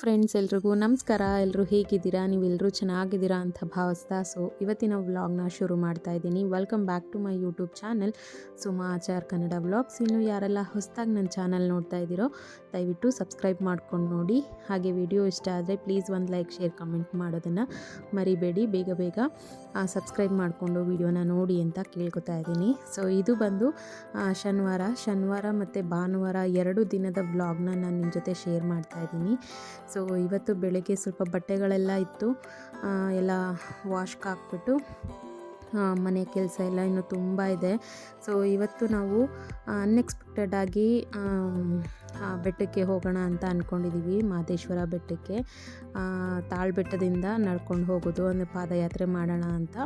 Friends ಎಲ್ರಿಗೂ ನಮಸ್ಕಾರ. ಎಲ್ಲರೂ ಹೇಗಿದ್ದೀರಾ? ನೀವೆಲ್ಲರೂ ಚೆನ್ನಾಗಿದ್ದೀರಾ ಅಂತ ಭಾವಿಸ್ತಾ ಸೊ ಇವತ್ತಿನ ವ್ಲಾಗ್ನ ಶುರು ಮಾಡ್ತಾ ಇದ್ದೀನಿ. Welcome back to my YouTube channel Suma Achar Kannada vlogs ಇನ್ನು ಯಾರೆಲ್ಲ ಹೊಸದಾಗಿ ನನ್ನ ಚಾನಲ್ ನೋಡ್ತಾ ಇದ್ದೀರೋ, ದಯವಿಟ್ಟು ಸಬ್ಸ್ಕ್ರೈಬ್ ಮಾಡ್ಕೊಂಡು ನೋಡಿ. ಹಾಗೆ ವಿಡಿಯೋ ಇಷ್ಟ ಆದರೆ ಪ್ಲೀಸ್ ಒಂದು ಲೈಕ್ ಶೇರ್ ಕಮೆಂಟ್ ಮಾಡೋದನ್ನು ಮರಿಬೇಡಿ. ಬೇಗ ಬೇಗ ಸಬ್ಸ್ಕ್ರೈಬ್ ಮಾಡಿಕೊಂಡು ವಿಡಿಯೋನ ನೋಡಿ ಅಂತ ಕೇಳ್ಕೊತಾ ಇದ್ದೀನಿ. ಸೊ ಇದು ಬಂದು ಶನಿವಾರ ಶನಿವಾರ ಮತ್ತು ಭಾನುವಾರ ಎರಡು ದಿನದ ವ್ಲಾಗ್ನ ನಾನು ನಿಮ್ಮ ಜೊತೆ ಶೇರ್ ಮಾಡ್ತಾ ಇದ್ದೀನಿ. ಸೊ ಇವತ್ತು ಬೆಳಗ್ಗೆ ಸ್ವಲ್ಪ ಬಟ್ಟೆಗಳೆಲ್ಲ ಇತ್ತು. ಎಲ್ಲ ವಾಶ್ಗೆ ಹಾಕ್ಬಿಟ್ಟು ಮನೆ ಕೆಲಸ ಎಲ್ಲ ಇನ್ನೂ ತುಂಬ ಇದೆ. ಸೊ ಇವತ್ತು ನಾವು ಅನ್ಎಕ್ಸ್ಪೆಕ್ಟೆಡ್ ಆಗಿ ಬೆಟ್ಟಕ್ಕೆ ಹೋಗೋಣ ಅಂತ ಅಂದ್ಕೊಂಡಿದ್ದೀವಿ ಮಾದೇಶ್ವರ ಬೆಟ್ಟಕ್ಕೆ. ತಾಳ್ಬೆಟ್ಟದಿಂದ ತಾಳ್ ಬೆಟ್ಟದಿಂದ ನಡ್ಕೊಂಡು ಹೋಗೋದು, ಅಂದರೆ ಪಾದಯಾತ್ರೆ ಮಾಡೋಣ ಅಂತ.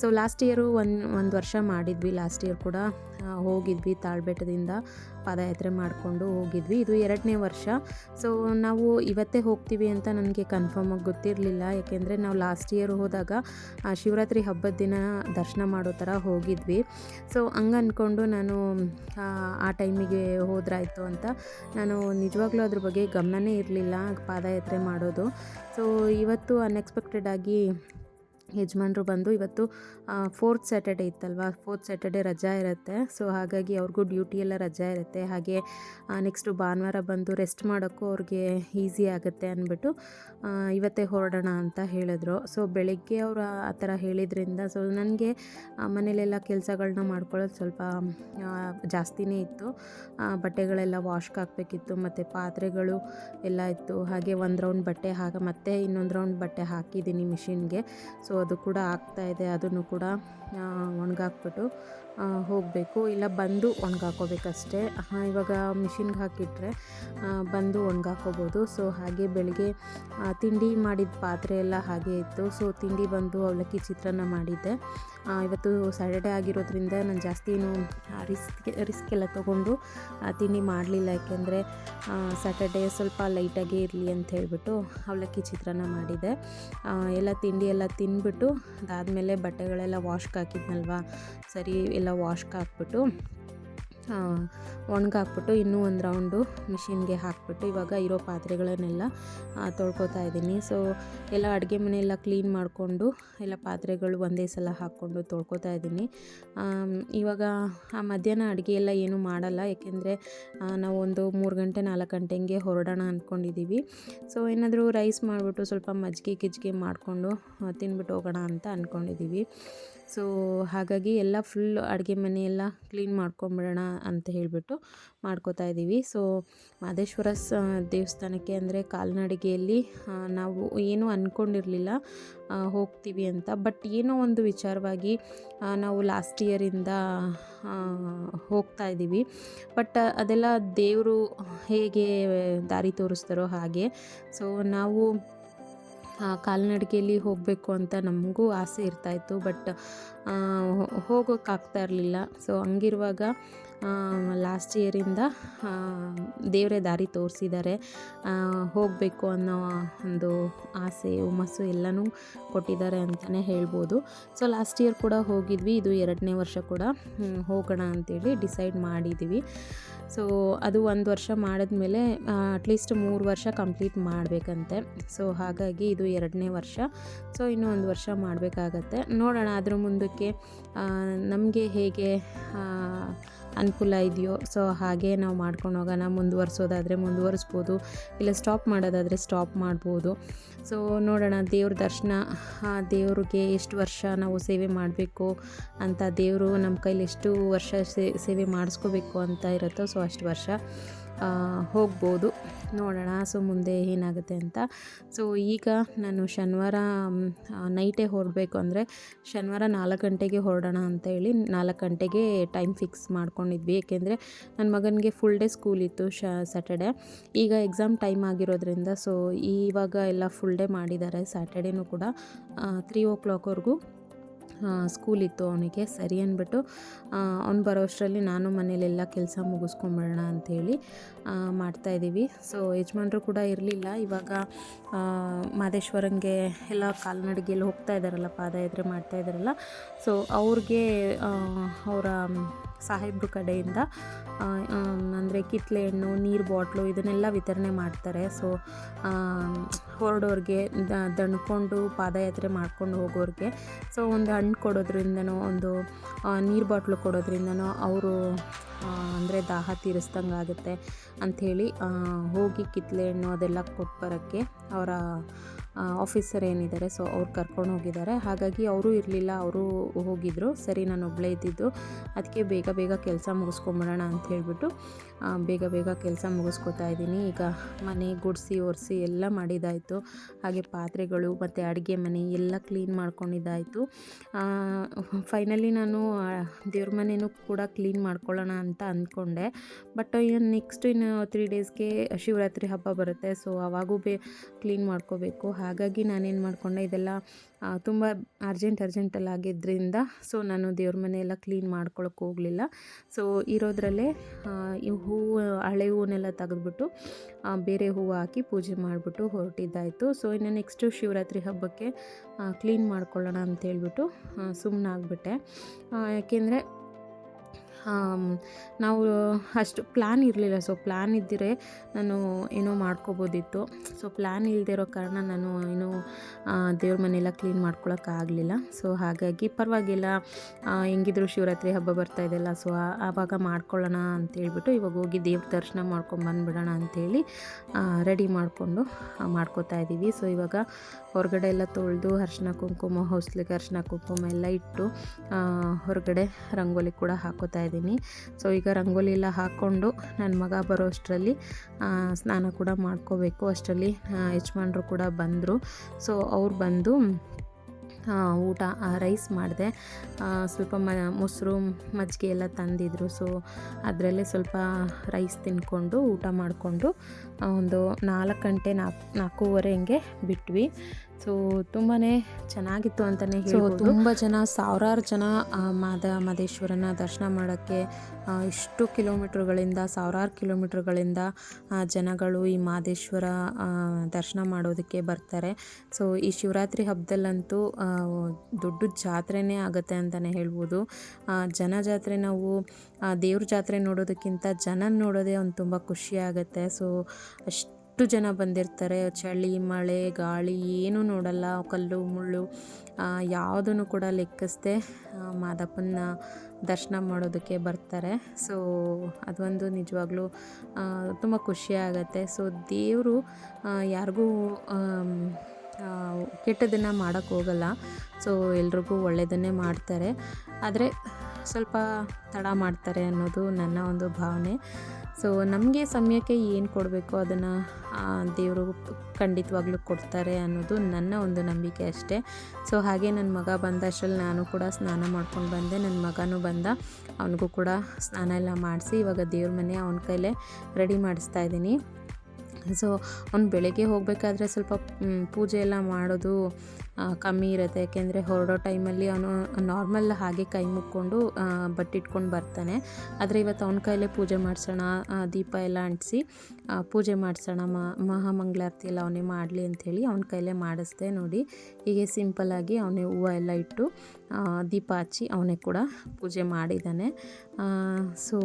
ಸೊ ಲಾಸ್ಟ್ ಇಯರು ಒಂದು ಒಂದು ವರ್ಷ ಮಾಡಿದ್ವಿ ಲಾಸ್ಟ್ ಇಯರ್ ಕೂಡ ಹೋಗಿದ್ವಿ ತಾಳ್ ಬೆಟ್ಟದಿಂದ. ಪಾದಯಾತ್ರೆ ಮಾಡಿಕೊಂಡು ಹೋಗಿದ್ವಿ. ಇದು ಎರಡನೇ ವರ್ಷ. ಸೊ ನಾವು ಇವತ್ತೇ ಹೋಗ್ತೀವಿ ಅಂತ ನನಗೆ ಕನ್ಫರ್ಮ್ ಆಗಿ ಗೊತ್ತಿರಲಿಲ್ಲ. ಯಾಕೆಂದರೆ ನಾವು ಲಾಸ್ಟ್ ಇಯರ್ ಹೋದಾಗ ಶಿವರಾತ್ರಿ ಹಬ್ಬದ ದಿನ ದರ್ಶನ ಮಾಡೋ ಥರ ಹೋಗಿದ್ವಿ. ಸೊ ಹಂಗೆ ಅಂದ್ಕೊಂಡು ನಾನು ಆ, ಆ ಟೈಮಿಗೆ ಹೋದ್ರಾಯಿತು ಅಂತ ನಾನು ನಿಜವಾಗ್ಲೂ ಅದ್ರ ಬಗ್ಗೆ ಗಮನನೇ ಇರಲಿಲ್ಲ ಪಾದಯಾತ್ರೆ ಮಾಡೋದು. ಸೊ ಇವತ್ತು ಅನ್ಎಕ್ಸ್ಪೆಕ್ಟೆಡ್ ಆಗಿ ಯಜಮಾನ್ರು ಬಂದು ಇವತ್ತು ಫೋರ್ತ್ ಸ್ಯಾಟರ್ಡೆ ಇತ್ತಲ್ವ? ಫೋರ್ತ್ ಸ್ಯಾಟರ್ಡೆ ರಜಾ ಇರುತ್ತೆ. ಸೊ ಹಾಗಾಗಿ ಅವ್ರಿಗೂ ಡ್ಯೂಟಿ ಎಲ್ಲ ರಜಾ ಇರುತ್ತೆ. ಹಾಗೆ ನೆಕ್ಸ್ಟು ಭಾನುವಾರ ಬಂದು ರೆಸ್ಟ್ ಮಾಡೋಕ್ಕೂ ಅವ್ರಿಗೆ ಈಸಿ ಆಗುತ್ತೆ ಅಂದ್ಬಿಟ್ಟು ಇವತ್ತೇ ಹೊರಡೋಣ ಅಂತ ಹೇಳಿದ್ರು. ಸೊ ಬೆಳಗ್ಗೆ ಅವರು ಆ ಥರ ಹೇಳಿದ್ರಿಂದ ಸೊ ನನಗೆ ಮನೇಲೆಲ್ಲ ಕೆಲಸಗಳನ್ನ ಮಾಡ್ಕೊಳ್ಳೋದು ಸ್ವಲ್ಪ ಜಾಸ್ತಿನೇ ಇತ್ತು. ಬಟ್ಟೆಗಳೆಲ್ಲ ವಾಶ್ಗೆ ಹಾಕಬೇಕಿತ್ತು, ಮತ್ತು ಪಾತ್ರೆಗಳು ಎಲ್ಲ ಇತ್ತು. ಹಾಗೆ ಒಂದು ರೌಂಡ್ ಬಟ್ಟೆ ಹಾಗೆ ಮತ್ತೆ ಇನ್ನೊಂದು ರೌಂಡ್ ಬಟ್ಟೆ ಹಾಕಿದ್ದೀನಿ ಮಿಷಿನ್ಗೆ ಸೊ ಅದು ಕೂಡ ಆಗ್ತಾ ಇದೆ ಅದನ್ನು ಕೂಡ ಒಣಗಾಕ್ಬಿಟ್ಟು ಹೋಗಬೇಕು. ಇಲ್ಲ, ಬಂದು ಒಣಗಾಕೋಬೇಕಷ್ಟೇ. ಇವಾಗ ಮಿಷಿನ್ಗೆ ಹಾಕಿಟ್ರೆ ಬಂದು ಒಣಗಾಕೋಬೋದು. ಸೊ, ಹಾಗೆ ಬೆಳಗ್ಗೆ ತಿಂಡಿ ಮಾಡಿದ ಪಾತ್ರೆ ಎಲ್ಲ ಹಾಗೆ ಇತ್ತು. ಸೊ, ತಿಂಡಿ ಬಂದು ಅವಲಕ್ಕಿ ಚಿತ್ರಾನ್ನ ಮಾಡಿದ್ದೆ. ಇವತ್ತು ಸ್ಯಾಟರ್ಡೇ ಆಗಿರೋದ್ರಿಂದ ನಾನು ಜಾಸ್ತಿ ಏನು ರಿಸ್ಕ್ ರಿಸ್ಕ್ ಎಲ್ಲ ತೊಗೊಂಡು ತಿಂಡಿ ಮಾಡಲಿಲ್ಲ. ಯಾಕೆಂದರೆ ಸ್ಯಾಟರ್ಡೇ ಸ್ವಲ್ಪ ಲೈಟಾಗೇ ಇರಲಿ ಅಂತ ಹೇಳಿಬಿಟ್ಟು ಅವಲಕ್ಕಿ ಚಿತ್ರಾನ್ನ ಮಾಡಿದ್ದೆ. ಎಲ್ಲ ತಿಂಡಿ ಎಲ್ಲ ತಿಂದ್ಬಿಟ್ಟು, ಅದಾದಮೇಲೆ ಬಟ್ಟೆಗಳೆಲ್ಲ ವಾಶ್ಗೆ ಹಾಕಿದ್ನಲ್ವ? ಸರಿ, ಎಲ್ಲ ವಾಶ್ಗೆ ಹಾಕ್ಬಿಟ್ಟು ಒಣಗಾಕ್ಬಿಟ್ಟು ಇನ್ನೂ ಒಂದು ರೌಂಡು ಮಿಷಿನ್ಗೆ ಹಾಕ್ಬಿಟ್ಟು ಇವಾಗ ಇರೋ ಪಾತ್ರೆಗಳನ್ನೆಲ್ಲ ತೊಳ್ಕೊತಾ ಇದ್ದೀನಿ. ಸೊ ಎಲ್ಲ ಅಡುಗೆ ಮನೆ ಎಲ್ಲ ಕ್ಲೀನ್ ಮಾಡಿಕೊಂಡು, ಎಲ್ಲ ಪಾತ್ರೆಗಳು ಒಂದೇ ಸಲ ಹಾಕ್ಕೊಂಡು ತೊಳ್ಕೊತಾ ಇದ್ದೀನಿ. ಇವಾಗ, ಆ, ಮಧ್ಯಾಹ್ನ ಅಡುಗೆ ಎಲ್ಲ ಏನೂ ಮಾಡಲ್ಲ. ಏಕೆಂದರೆ ನಾವು ಒಂದು ಮೂರು ಗಂಟೆ, ನಾಲ್ಕು ಗಂಟೆ ಹಂಗೆ ಹೊರಡೋಣ ಅಂದ್ಕೊಂಡಿದ್ದೀವಿ ಸೊ ಏನಾದರೂ ರೈಸ್ ಮಾಡಿಬಿಟ್ಟು ಸ್ವಲ್ಪ ಮಜ್ಜಿಗೆ ಗಿಜ್ಜಿಗೆ ಮಾಡಿಕೊಂಡು ತಿನ್ಬಿಟ್ಟು ಹೋಗೋಣ ಅಂತ ಅಂದ್ಕೊಂಡಿದ್ದೀವಿ ಸೊ ಹಾಗಾಗಿ ಎಲ್ಲ ಫುಲ್ ಅಡುಗೆ ಮನೆಯೆಲ್ಲ ಕ್ಲೀನ್ ಮಾಡ್ಕೊಂಬಿಡೋಣ ಅಂತ ಹೇಳಿಬಿಟ್ಟು ಮಾಡ್ಕೋತಾ ಇದ್ದೀವಿ ಸೊ ಮಾದೇಶ್ವರ ದೇವಸ್ಥಾನಕ್ಕೆ ಅಂದರೆ ಕಾಲ್ನಡಿಗೆಯಲ್ಲಿ ನಾವು ಏನೂ ಅಂದ್ಕೊಂಡಿರಲಿಲ್ಲ ಹೋಗ್ತೀವಿ ಅಂತ. ಬಟ್ ಏನೋ ಒಂದು ವಿಚಾರವಾಗಿ ನಾವು ಲಾಸ್ಟ್ ಇಯರಿಂದ ಹೋಗ್ತಾ ಇದ್ದೀವಿ ಬಟ್ ಅದೆಲ್ಲ ದೇವರು ಹೇಗೆ ದಾರಿ ತೋರಿಸ್ತಾರೋ ಹಾಗೆ. ಸೊ ನಾವು ಕಾಲ್ನಡಿಗೆಯಲ್ಲಿ ಹೋಗಬೇಕು ಅಂತ ನಮಗೂ ಆಸೆ ಇರ್ತಾಯಿತ್ತು ಬಟ್ ಹೋಗೋಕ್ಕಾಗ್ತಾ ಇರಲಿಲ್ಲ. ಸೊ ಹಂಗಿರುವಾಗ ಲಾಸ್ಟ್ ಇಯರಿಂದ ದೇವರೇ ದಾರಿ ತೋರಿಸಿದ್ದಾರೆ ಹೋಗಬೇಕು ಅನ್ನೋ ಒಂದು ಆಸೆ, ಹುಮ್ಮಸ್ಸು ಎಲ್ಲನೂ ಕೊಟ್ಟಿದ್ದಾರೆ ಅಂತಲೇ ಹೇಳ್ಬೋದು. ಸೊ ಲಾಸ್ಟ್ ಇಯರ್ ಕೂಡ ಹೋಗಿದ್ವಿ. ಇದು ಎರಡನೇ ವರ್ಷ ಕೂಡ ಹೋಗೋಣ ಅಂತೇಳಿ ಡಿಸೈಡ್ ಮಾಡಿದ್ವಿ. ಸೊ ಅದು ಒಂದು ವರ್ಷ ಮಾಡಿದ್ಮೇಲೆ ಅಟ್ಲೀಸ್ಟ್ ಮೂರು ವರ್ಷ ಕಂಪ್ಲೀಟ್ ಮಾಡಬೇಕಂತೆ. ಸೊ ಹಾಗಾಗಿ ಇದು ಎರಡನೇ ವರ್ಷ. ಸೊ ಇನ್ನೂ ಒಂದು ವರ್ಷ ಮಾಡಬೇಕಾಗತ್ತೆ. ನೋಡೋಣ, ಅದ್ರ ಮುಂದಕ್ಕೆ ನಮಗೆ ಹೇಗೆ ಅನುಕೂಲ ಇದೆಯೋ, ಸೊ ಹಾಗೆ ನಾವು ಮಾಡ್ಕೊಂಡು ಹೋಗೋಣ, ಮುಂದುವರ್ಸೋದಾದರೆ ಮುಂದುವರಿಸ್ಬೋದು, ಇಲ್ಲ ಸ್ಟಾಪ್ ಮಾಡೋದಾದರೆ ಸ್ಟಾಪ್ ಮಾಡ್ಬೋದು. ಸೊ ನೋಡೋಣ, ದೇವ್ರ ದರ್ಶನ ದೇವ್ರಿಗೆ ಎಷ್ಟು ವರ್ಷ ನಾವು ಸೇವೆ ಮಾಡಬೇಕು ಅಂತ, ದೇವರು ನಮ್ಮ ಕೈಲಿ ಎಷ್ಟು ವರ್ಷ ಸೇವೆ ಮಾಡಿಸ್ಕೋಬೇಕು ಅಂತ ಇರುತ್ತೋ, ಸೊ ಅಷ್ಟು ವರ್ಷ. ಹೋಗ್ಬೋದು. ನೋಡೋಣ, ಸೊ ಮುಂದೆ ಏನಾಗುತ್ತೆ ಅಂತ. ಸೊ ಈಗ ನಾನು ಶನಿವಾರ ನೈಟೇ ಹೊರಡಬೇಕು ಅಂದರೆ ಶನಿವಾರ ನಾಲ್ಕು ಗಂಟೆಗೆ ಹೊರಡೋಣ ಅಂತ ಹೇಳಿ ನಾಲ್ಕು ಗಂಟೆಗೆ ಟೈಮ್ ಫಿಕ್ಸ್ ಮಾಡ್ಕೊಂಡಿದ್ವಿ. ಏಕೆಂದರೆ ನನ್ನ ಮಗನಿಗೆ ಫುಲ್ ಡೇ ಸ್ಕೂಲ್ ಇತ್ತು ಶ ಸ್ಯಾಟರ್ಡೆ ಈಗ ಎಕ್ಸಾಮ್ ಟೈಮ್ ಆಗಿರೋದ್ರಿಂದ, ಸೊ ಇವಾಗ ಎಲ್ಲ ಫುಲ್ ಡೇ ಮಾಡಿದ್ದಾರೆ ಸ್ಯಾಟರ್ಡೇನೂ ಕೂಡ ತ್ರೀ ಓ ಕ್ಲಾಕ್ವರೆಗೂ ಸ್ಕೂಲ್ ಇತ್ತು ಅವನಿಗೆ ಸರಿ ಅಂದ್ಬಿಟ್ಟು ಅವ್ನು ಬರೋ ಅಷ್ಟರಲ್ಲಿ ನಾನು ಮನೇಲೆಲ್ಲ ಕೆಲಸ ಮುಗಿಸ್ಕೊಂಬಿಡೋಣ ಅಂಥೇಳಿ ಮಾಡ್ತಾಯಿದ್ದೀವಿ ಸೊ ಯಜಮಾನ್ರು ಕೂಡ ಇರಲಿಲ್ಲ. ಇವಾಗ ಮಾದೇಶ್ವರಂಗೆ ಎಲ್ಲ ಕಾಲ್ನಡಿಗೆಯಲ್ಲಿ ಹೋಗ್ತಾ ಇದ್ದಾರಲ್ಲ, ಪಾದಯಾತ್ರೆ ಮಾಡ್ತಾ ಇದ್ದಾರಲ್ಲ. ಸೊ ಅವ್ರಿಗೆ ಅವರ ಸಾಹೇಬ್ರ ಕಡೆಯಿಂದ ಅಂದರೆ ಕಿತ್ಲೆ ಹಣ್ಣು, ನೀರು ಬಾಟ್ಲು ಇದನ್ನೆಲ್ಲ ವಿತರಣೆ ಮಾಡ್ತಾರೆ. ಸೊ ಹೊರಡೋರಿಗೆ ದಣ್ಕೊಂಡು ಪಾದಯಾತ್ರೆ ಮಾಡ್ಕೊಂಡು ಹೋಗೋರಿಗೆ. ಸೊ ಒಂದು ಹಣ್ಣು ಕೊಡೋದ್ರಿಂದನೋ, ಒಂದು ನೀರು ಬಾಟ್ಲು ಕೊಡೋದ್ರಿಂದನೋ, ಅವರು ಅಂದರೆ ದಾಹ ತೀರಿಸ್ದಂಗೆ ಆಗುತ್ತೆ ಅಂಥೇಳಿ ಹೋಗಿ ಕಿತ್ಲೆ ಹಣ್ಣು ಅದೆಲ್ಲ ಕೊಟ್ಟು ಬರೋಕ್ಕೆ ಅವರ ಆಫೀಸರ್ ಏನಿದ್ದಾರೆ ಸೊ ಅವ್ರು ಕರ್ಕೊಂಡು ಹೋಗಿದ್ದಾರೆ. ಹಾಗಾಗಿ ಅವರು ಇರಲಿಲ್ಲ, ಅವರು ಹೋಗಿದ್ದರು ಸರಿ, ನಾನು ಒಬ್ಬಳೇ ಇದ್ದಿದ್ದು. ಅದಕ್ಕೆ ಬೇಗ ಬೇಗ ಕೆಲಸ ಮುಗಿಸ್ಕೊಂಬಿಡೋಣ ಅಂತ ಹೇಳಿಬಿಟ್ಟು ಬೇಗ ಬೇಗ ಕೆಲಸ ಮುಗಿಸ್ಕೊತಾ ಇದ್ದೀನಿ. ಈಗ ಮನೆ ಗುಡಿಸಿ, ಒರೆಸಿ ಎಲ್ಲ ಮಾಡಿದ್ದಾಯಿತು ಹಾಗೆ ಪಾತ್ರೆಗಳು ಮತ್ತು ಅಡುಗೆ ಮನೆ ಎಲ್ಲ ಕ್ಲೀನ್ ಮಾಡ್ಕೊಂಡಿದ್ದಾಯಿತು. ಫೈನಲಿ ನಾನು ದೇವ್ರ ಮನೆಯೂ ಕೂಡ ಕ್ಲೀನ್ ಮಾಡ್ಕೊಳ್ಳೋಣ ಅಂತ ಅಂದ್ಕೊಂಡೆ. ಬಟ್ ಇನ್ನು ನೆಕ್ಸ್ಟ್ ಇನ್ನು ತ್ರೀ ಡೇಸ್ಗೆ ಶಿವರಾತ್ರಿ ಹಬ್ಬ ಬರುತ್ತೆ. ಸೊ ಅವಾಗೂ ಬೇ ಕ್ಲೀನ್ ಮಾಡ್ಕೋಬೇಕು. ಹಾಗಾಗಿ ನಾನೇನು ಮಾಡಿಕೊಂಡೆ, ಇದೆಲ್ಲ ತುಂಬ ಅರ್ಜೆಂಟ್ ಅರ್ಜೆಂಟಲ್ಲಿ ಆಗಿದ್ದರಿಂದ ಸೊ ನಾನು ದೇವ್ರ ಮನೆಯೆಲ್ಲ ಕ್ಲೀನ್ ಮಾಡ್ಕೊಳಕ್ಕೆ ಹೋಗಲಿಲ್ಲ. ಸೊ ಇರೋದ್ರಲ್ಲೇ ಈ ಹೂವು ಹಳೆ ಹೂವನ್ನೆಲ್ಲ ತೆಗೆದ್ಬಿಟ್ಟು ಬೇರೆ ಹೂವು ಹಾಕಿ ಪೂಜೆ ಮಾಡಿಬಿಟ್ಟು ಹೊರಟಿದ್ದಾಯಿತು. ಸೊ ಇನ್ನು ನೆಕ್ಸ್ಟು ಶಿವರಾತ್ರಿ ಹಬ್ಬಕ್ಕೆ ಕ್ಲೀನ್ ಮಾಡ್ಕೊಳ್ಳೋಣ ಅಂತ ಹೇಳ್ಬಿಟ್ಟು ಸುಮ್ಮನಾಗ್ಬಿಟ್ಟೆ ಯಾಕೆಂದರೆ ನಾವು, ಅಷ್ಟು ಪ್ಲ್ಯಾನ್ ಇರಲಿಲ್ಲ. ಸೊ ಪ್ಲ್ಯಾನ್ ಇದ್ದರೆ ನಾನು ಏನೋ ಮಾಡ್ಕೋಬೋದಿತ್ತು. ಸೊ ಪ್ಲ್ಯಾನ್ ಇಲ್ಲದೆ ಇರೋ ಕಾರಣ ನಾನು ಏನು ದೇವ್ರ ಮನೆಯೆಲ್ಲ ಕ್ಲೀನ್ ಮಾಡ್ಕೊಳಕ್ಕಾಗಲಿಲ್ಲ ಸೊ ಹಾಗಾಗಿ ಪರವಾಗಿಲ್ಲ. ಹೆಂಗಿದ್ರು ಶಿವರಾತ್ರಿ ಹಬ್ಬ ಬರ್ತಾ ಇದೆಯಲ್ಲ ಸೊ ಆವಾಗ ಮಾಡ್ಕೊಳ್ಳೋಣ ಅಂತೇಳ್ಬಿಟ್ಟು ಇವಾಗ ಹೋಗಿ ದೇವ್ರ ದರ್ಶನ ಮಾಡ್ಕೊಂಡು ಬಂದುಬಿಡೋಣ ಅಂಥೇಳಿ ರೆಡಿ ಮಾಡಿಕೊಂಡು ಮಾಡ್ಕೋತಾ ಇದ್ದೀವಿ ಸೊ ಇವಾಗ ಹೊರಗಡೆ ಎಲ್ಲ ತೊಳೆದು ಅರ್ಶಿನ ಕುಂಕುಮ, ಹೊಸ್ಲಿಗೆ ಅರ್ಶಿನ ಕುಂಕುಮ ಎಲ್ಲ ಇಟ್ಟು ಹೊರಗಡೆ ರಂಗೋಲಿ ಕೂಡ ಹಾಕೋತಾ ಇದ್ದೀನಿ. ಸೊ ಈಗ ರಂಗೋಲಿ ಎಲ್ಲ ಹಾಕ್ಕೊಂಡು ನನ್ನ ಮಗ ಬರೋ ಅಷ್ಟರಲ್ಲಿ ಸ್ನಾನ ಕೂಡ ಮಾಡ್ಕೋಬೇಕು. ಅಷ್ಟರಲ್ಲಿ ಯಜಮಾನ್ರು ಕೂಡ ಬಂದರು. ಸೊ ಅವ್ರು ಬಂದು ಊಟ ರೈಸ್ ಮಾಡಿದೆ. ಸ್ವಲ್ಪ ಮ, ಮೊಸರು, ಮಜ್ಜಿಗೆ ಎಲ್ಲ ತಂದಿದ್ರು. ಸೊ ಅದರಲ್ಲೇ ಸ್ವಲ್ಪ ರೈಸ್ ತಿನ್ಕೊಂಡು ಊಟ ಮಾಡಿಕೊಂಡು ಒಂದು ನಾಲ್ಕು ಗಂಟೆ ನಾಲ್ಕು, ನಾಲ್ಕೂವರೆ ಹಂಗೆ ಬಿಟ್ವಿ. ಸೊ ತುಂಬಾ ಚೆನ್ನಾಗಿತ್ತು ಅಂತಲೇ ಸೊ ತುಂಬ ಜನ ಸಾವಿರಾರು ಜನ ಮಾದ ಮಾದೇಶ್ವರನ ದರ್ಶನ ಮಾಡೋಕ್ಕೆ ಇಷ್ಟು ಕಿಲೋಮೀಟ್ರ್ಗಳಿಂದ ಸಾವಿರಾರು ಕಿಲೋಮೀಟ್ರ್ಗಳಿಂದ ಜನಗಳು ಈ ಮಾದೇಶ್ವರ ದರ್ಶನ ಮಾಡೋದಕ್ಕೆ ಬರ್ತಾರೆ. ಸೊ ಈ ಶಿವರಾತ್ರಿ ಹಬ್ಬದಲ್ಲಂತೂ ದೊಡ್ಡ ಜಾತ್ರೆನೇ ಆಗುತ್ತೆ ಅಂತಲೇ ಹೇಳ್ಬೋದು. ಜನ ಜಾತ್ರೆ ನಾವು ದೇವ್ರ ಜಾತ್ರೆ ನೋಡೋದಕ್ಕಿಂತ ಜನ ನೋಡೋದೇ ಒಂದು ತುಂಬ ಖುಷಿ ಆಗುತ್ತೆ. ಸೊ ಅಷ್ಟು ಎಷ್ಟು ಜನ ಬಂದಿರ್ತಾರೆ. ಚಳಿ, ಮಳೆ, ಗಾಳಿ ಏನೂ ನೋಡಲ್ಲ. ಕಲ್ಲು, ಮುಳ್ಳು ಯಾವುದನ್ನು ಕೂಡ ಲೆಕ್ಕಿಸದೆ ಮಾದಪ್ಪನ ದರ್ಶನ ಮಾಡೋದಕ್ಕೆ ಬರ್ತಾರೆ. ಸೊ ಅದೊಂದು ನಿಜವಾಗ್ಲೂ ತುಂಬ ಖುಷಿಯಾಗತ್ತೆ ಸೊ ದೇವರು ಯಾರಿಗೂ ಕೆಟ್ಟದನ್ನು ಮಾಡೋಕ್ಕೋಗಲ್ಲ ಸೊ ಎಲ್ರಿಗೂ ಒಳ್ಳೆಯದನ್ನೇ ಮಾಡ್ತಾರೆ. ಆದರೆ ಸ್ವಲ್ಪ ತಡ ಮಾಡ್ತಾರೆ ಅನ್ನೋದು ನನ್ನ ಒಂದು ಭಾವನೆ. ಸೊ ನಮಗೆ ಸಮಯಕ್ಕೆ ಏನು ಕೊಡಬೇಕು ಅದನ್ನು ದೇವರು ಖಂಡಿತವಾಗ್ಲೂ ಕೊಡ್ತಾರೆ ಅನ್ನೋದು ನನ್ನ ಒಂದು ನಂಬಿಕೆ ಅಷ್ಟೇ. ಸೊ ಹಾಗೆ ನನ್ನ ಮಗ ಬಂದ ಅಷ್ಟರಲ್ಲಿ ನಾನು ಕೂಡ ಸ್ನಾನ ಮಾಡ್ಕೊಂಡು ಬಂದೆ. ನನ್ನ ಮಗನೂ ಬಂದ, ಅವನಿಗೂ ಕೂಡ ಸ್ನಾನ ಎಲ್ಲ ಮಾಡಿಸಿ ಇವಾಗ ದೇವ್ರ ಮನೆ ಅವನ ಕೈಲೇ ರೆಡಿ ಮಾಡಿಸ್ತಾ ಇದ್ದೀನಿ. ಸೊ ಅವ್ನು ಬೆಳಗ್ಗೆ ಹೋಗಬೇಕಾದ್ರೆ ಸ್ವಲ್ಪ ಪೂಜೆ ಎಲ್ಲ ಮಾಡೋದು ಕಮ್ಮಿ ಇರುತ್ತೆ. ಯಾಕೆಂದರೆ ಹೊರಡೋ ಟೈಮಲ್ಲಿ ಅವನು ನಾರ್ಮಲ್ ಹಾಗೆ ಕೈ ಮುಕ್ಕೊಂಡು ಬಟ್ಟಿಟ್ಕೊಂಡು ಬರ್ತಾನೆ. ಆದರೆ ಇವತ್ತು ಅವನ ಕೈಲೇ ಪೂಜೆ ಮಾಡಿಸೋಣ ದೀಪ ಎಲ್ಲ ಅಂಟಿಸಿ ಪೂಜೆ ಮಾಡಿಸೋಣ ಮಹಾಮಂಗಳಾರತಿ ಎಲ್ಲ ಅವನೇ ಮಾಡಲಿ ಅಂಥೇಳಿ ಅವನ ಕೈಲೇ ಮಾಡಿಸ್ದೆ ನೋಡಿ. ಹೀಗೆ ಸಿಂಪಲ್ಲಾಗಿ ಅವನೇ ಹೂವು ಎಲ್ಲ ಇಟ್ಟು ದೀಪ ಹಚ್ಚಿ ಅವನೇ ಕೂಡ ಪೂಜೆ ಮಾಡಿದ್ದಾನೆ. ಸೊ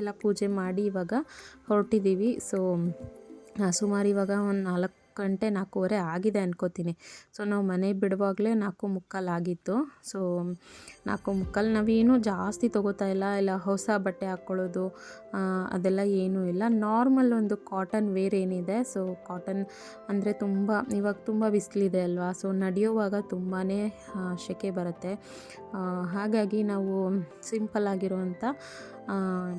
ಎಲ್ಲ ಪೂಜೆ ಮಾಡಿ ಇವಾಗ ಹೊರಟಿದ್ದೀವಿ. ಸೊ ಸುಮಾರು ಇವಾಗ ಒಂದು ನಾಲ್ಕು ಗಂಟೆ, ನಾಲ್ಕೂವರೆ ಆಗಿದೆ ಅನ್ಕೋತೀನಿ. ಸೊ ನಾವು ಮನೆ ಬಿಡುವಾಗಲೇ ನಾಲ್ಕು ಮುಕ್ಕಾಲು ಆಗಿತ್ತು. ಸೊ ನಾಲ್ಕು ಮುಕ್ಕಾಲು ನಾವೇನು ಜಾಸ್ತಿ ತೊಗೋತಾ ಇಲ್ಲ. ಇಲ್ಲ ಹೊಸ ಬಟ್ಟೆ ಹಾಕ್ಕೊಳ್ಳೋದು ಅದೆಲ್ಲ ಏನೂ ಇಲ್ಲ. ನಾರ್ಮಲ್ ಒಂದು ಕಾಟನ್ ವೇರ್ ಏನಿದೆ. ಸೊ ಕಾಟನ್ ಅಂದರೆ ತುಂಬ, ಇವಾಗ ತುಂಬ ಬಿಸಿಲಿದೆ ಅಲ್ವಾ? ಸೊ ನಡೆಯುವಾಗ ತುಂಬಾ ಸೆಕೆ ಬರುತ್ತೆ. ಹಾಗಾಗಿ ನಾವು ಸಿಂಪಲ್ ಆಗಿರುವಂಥ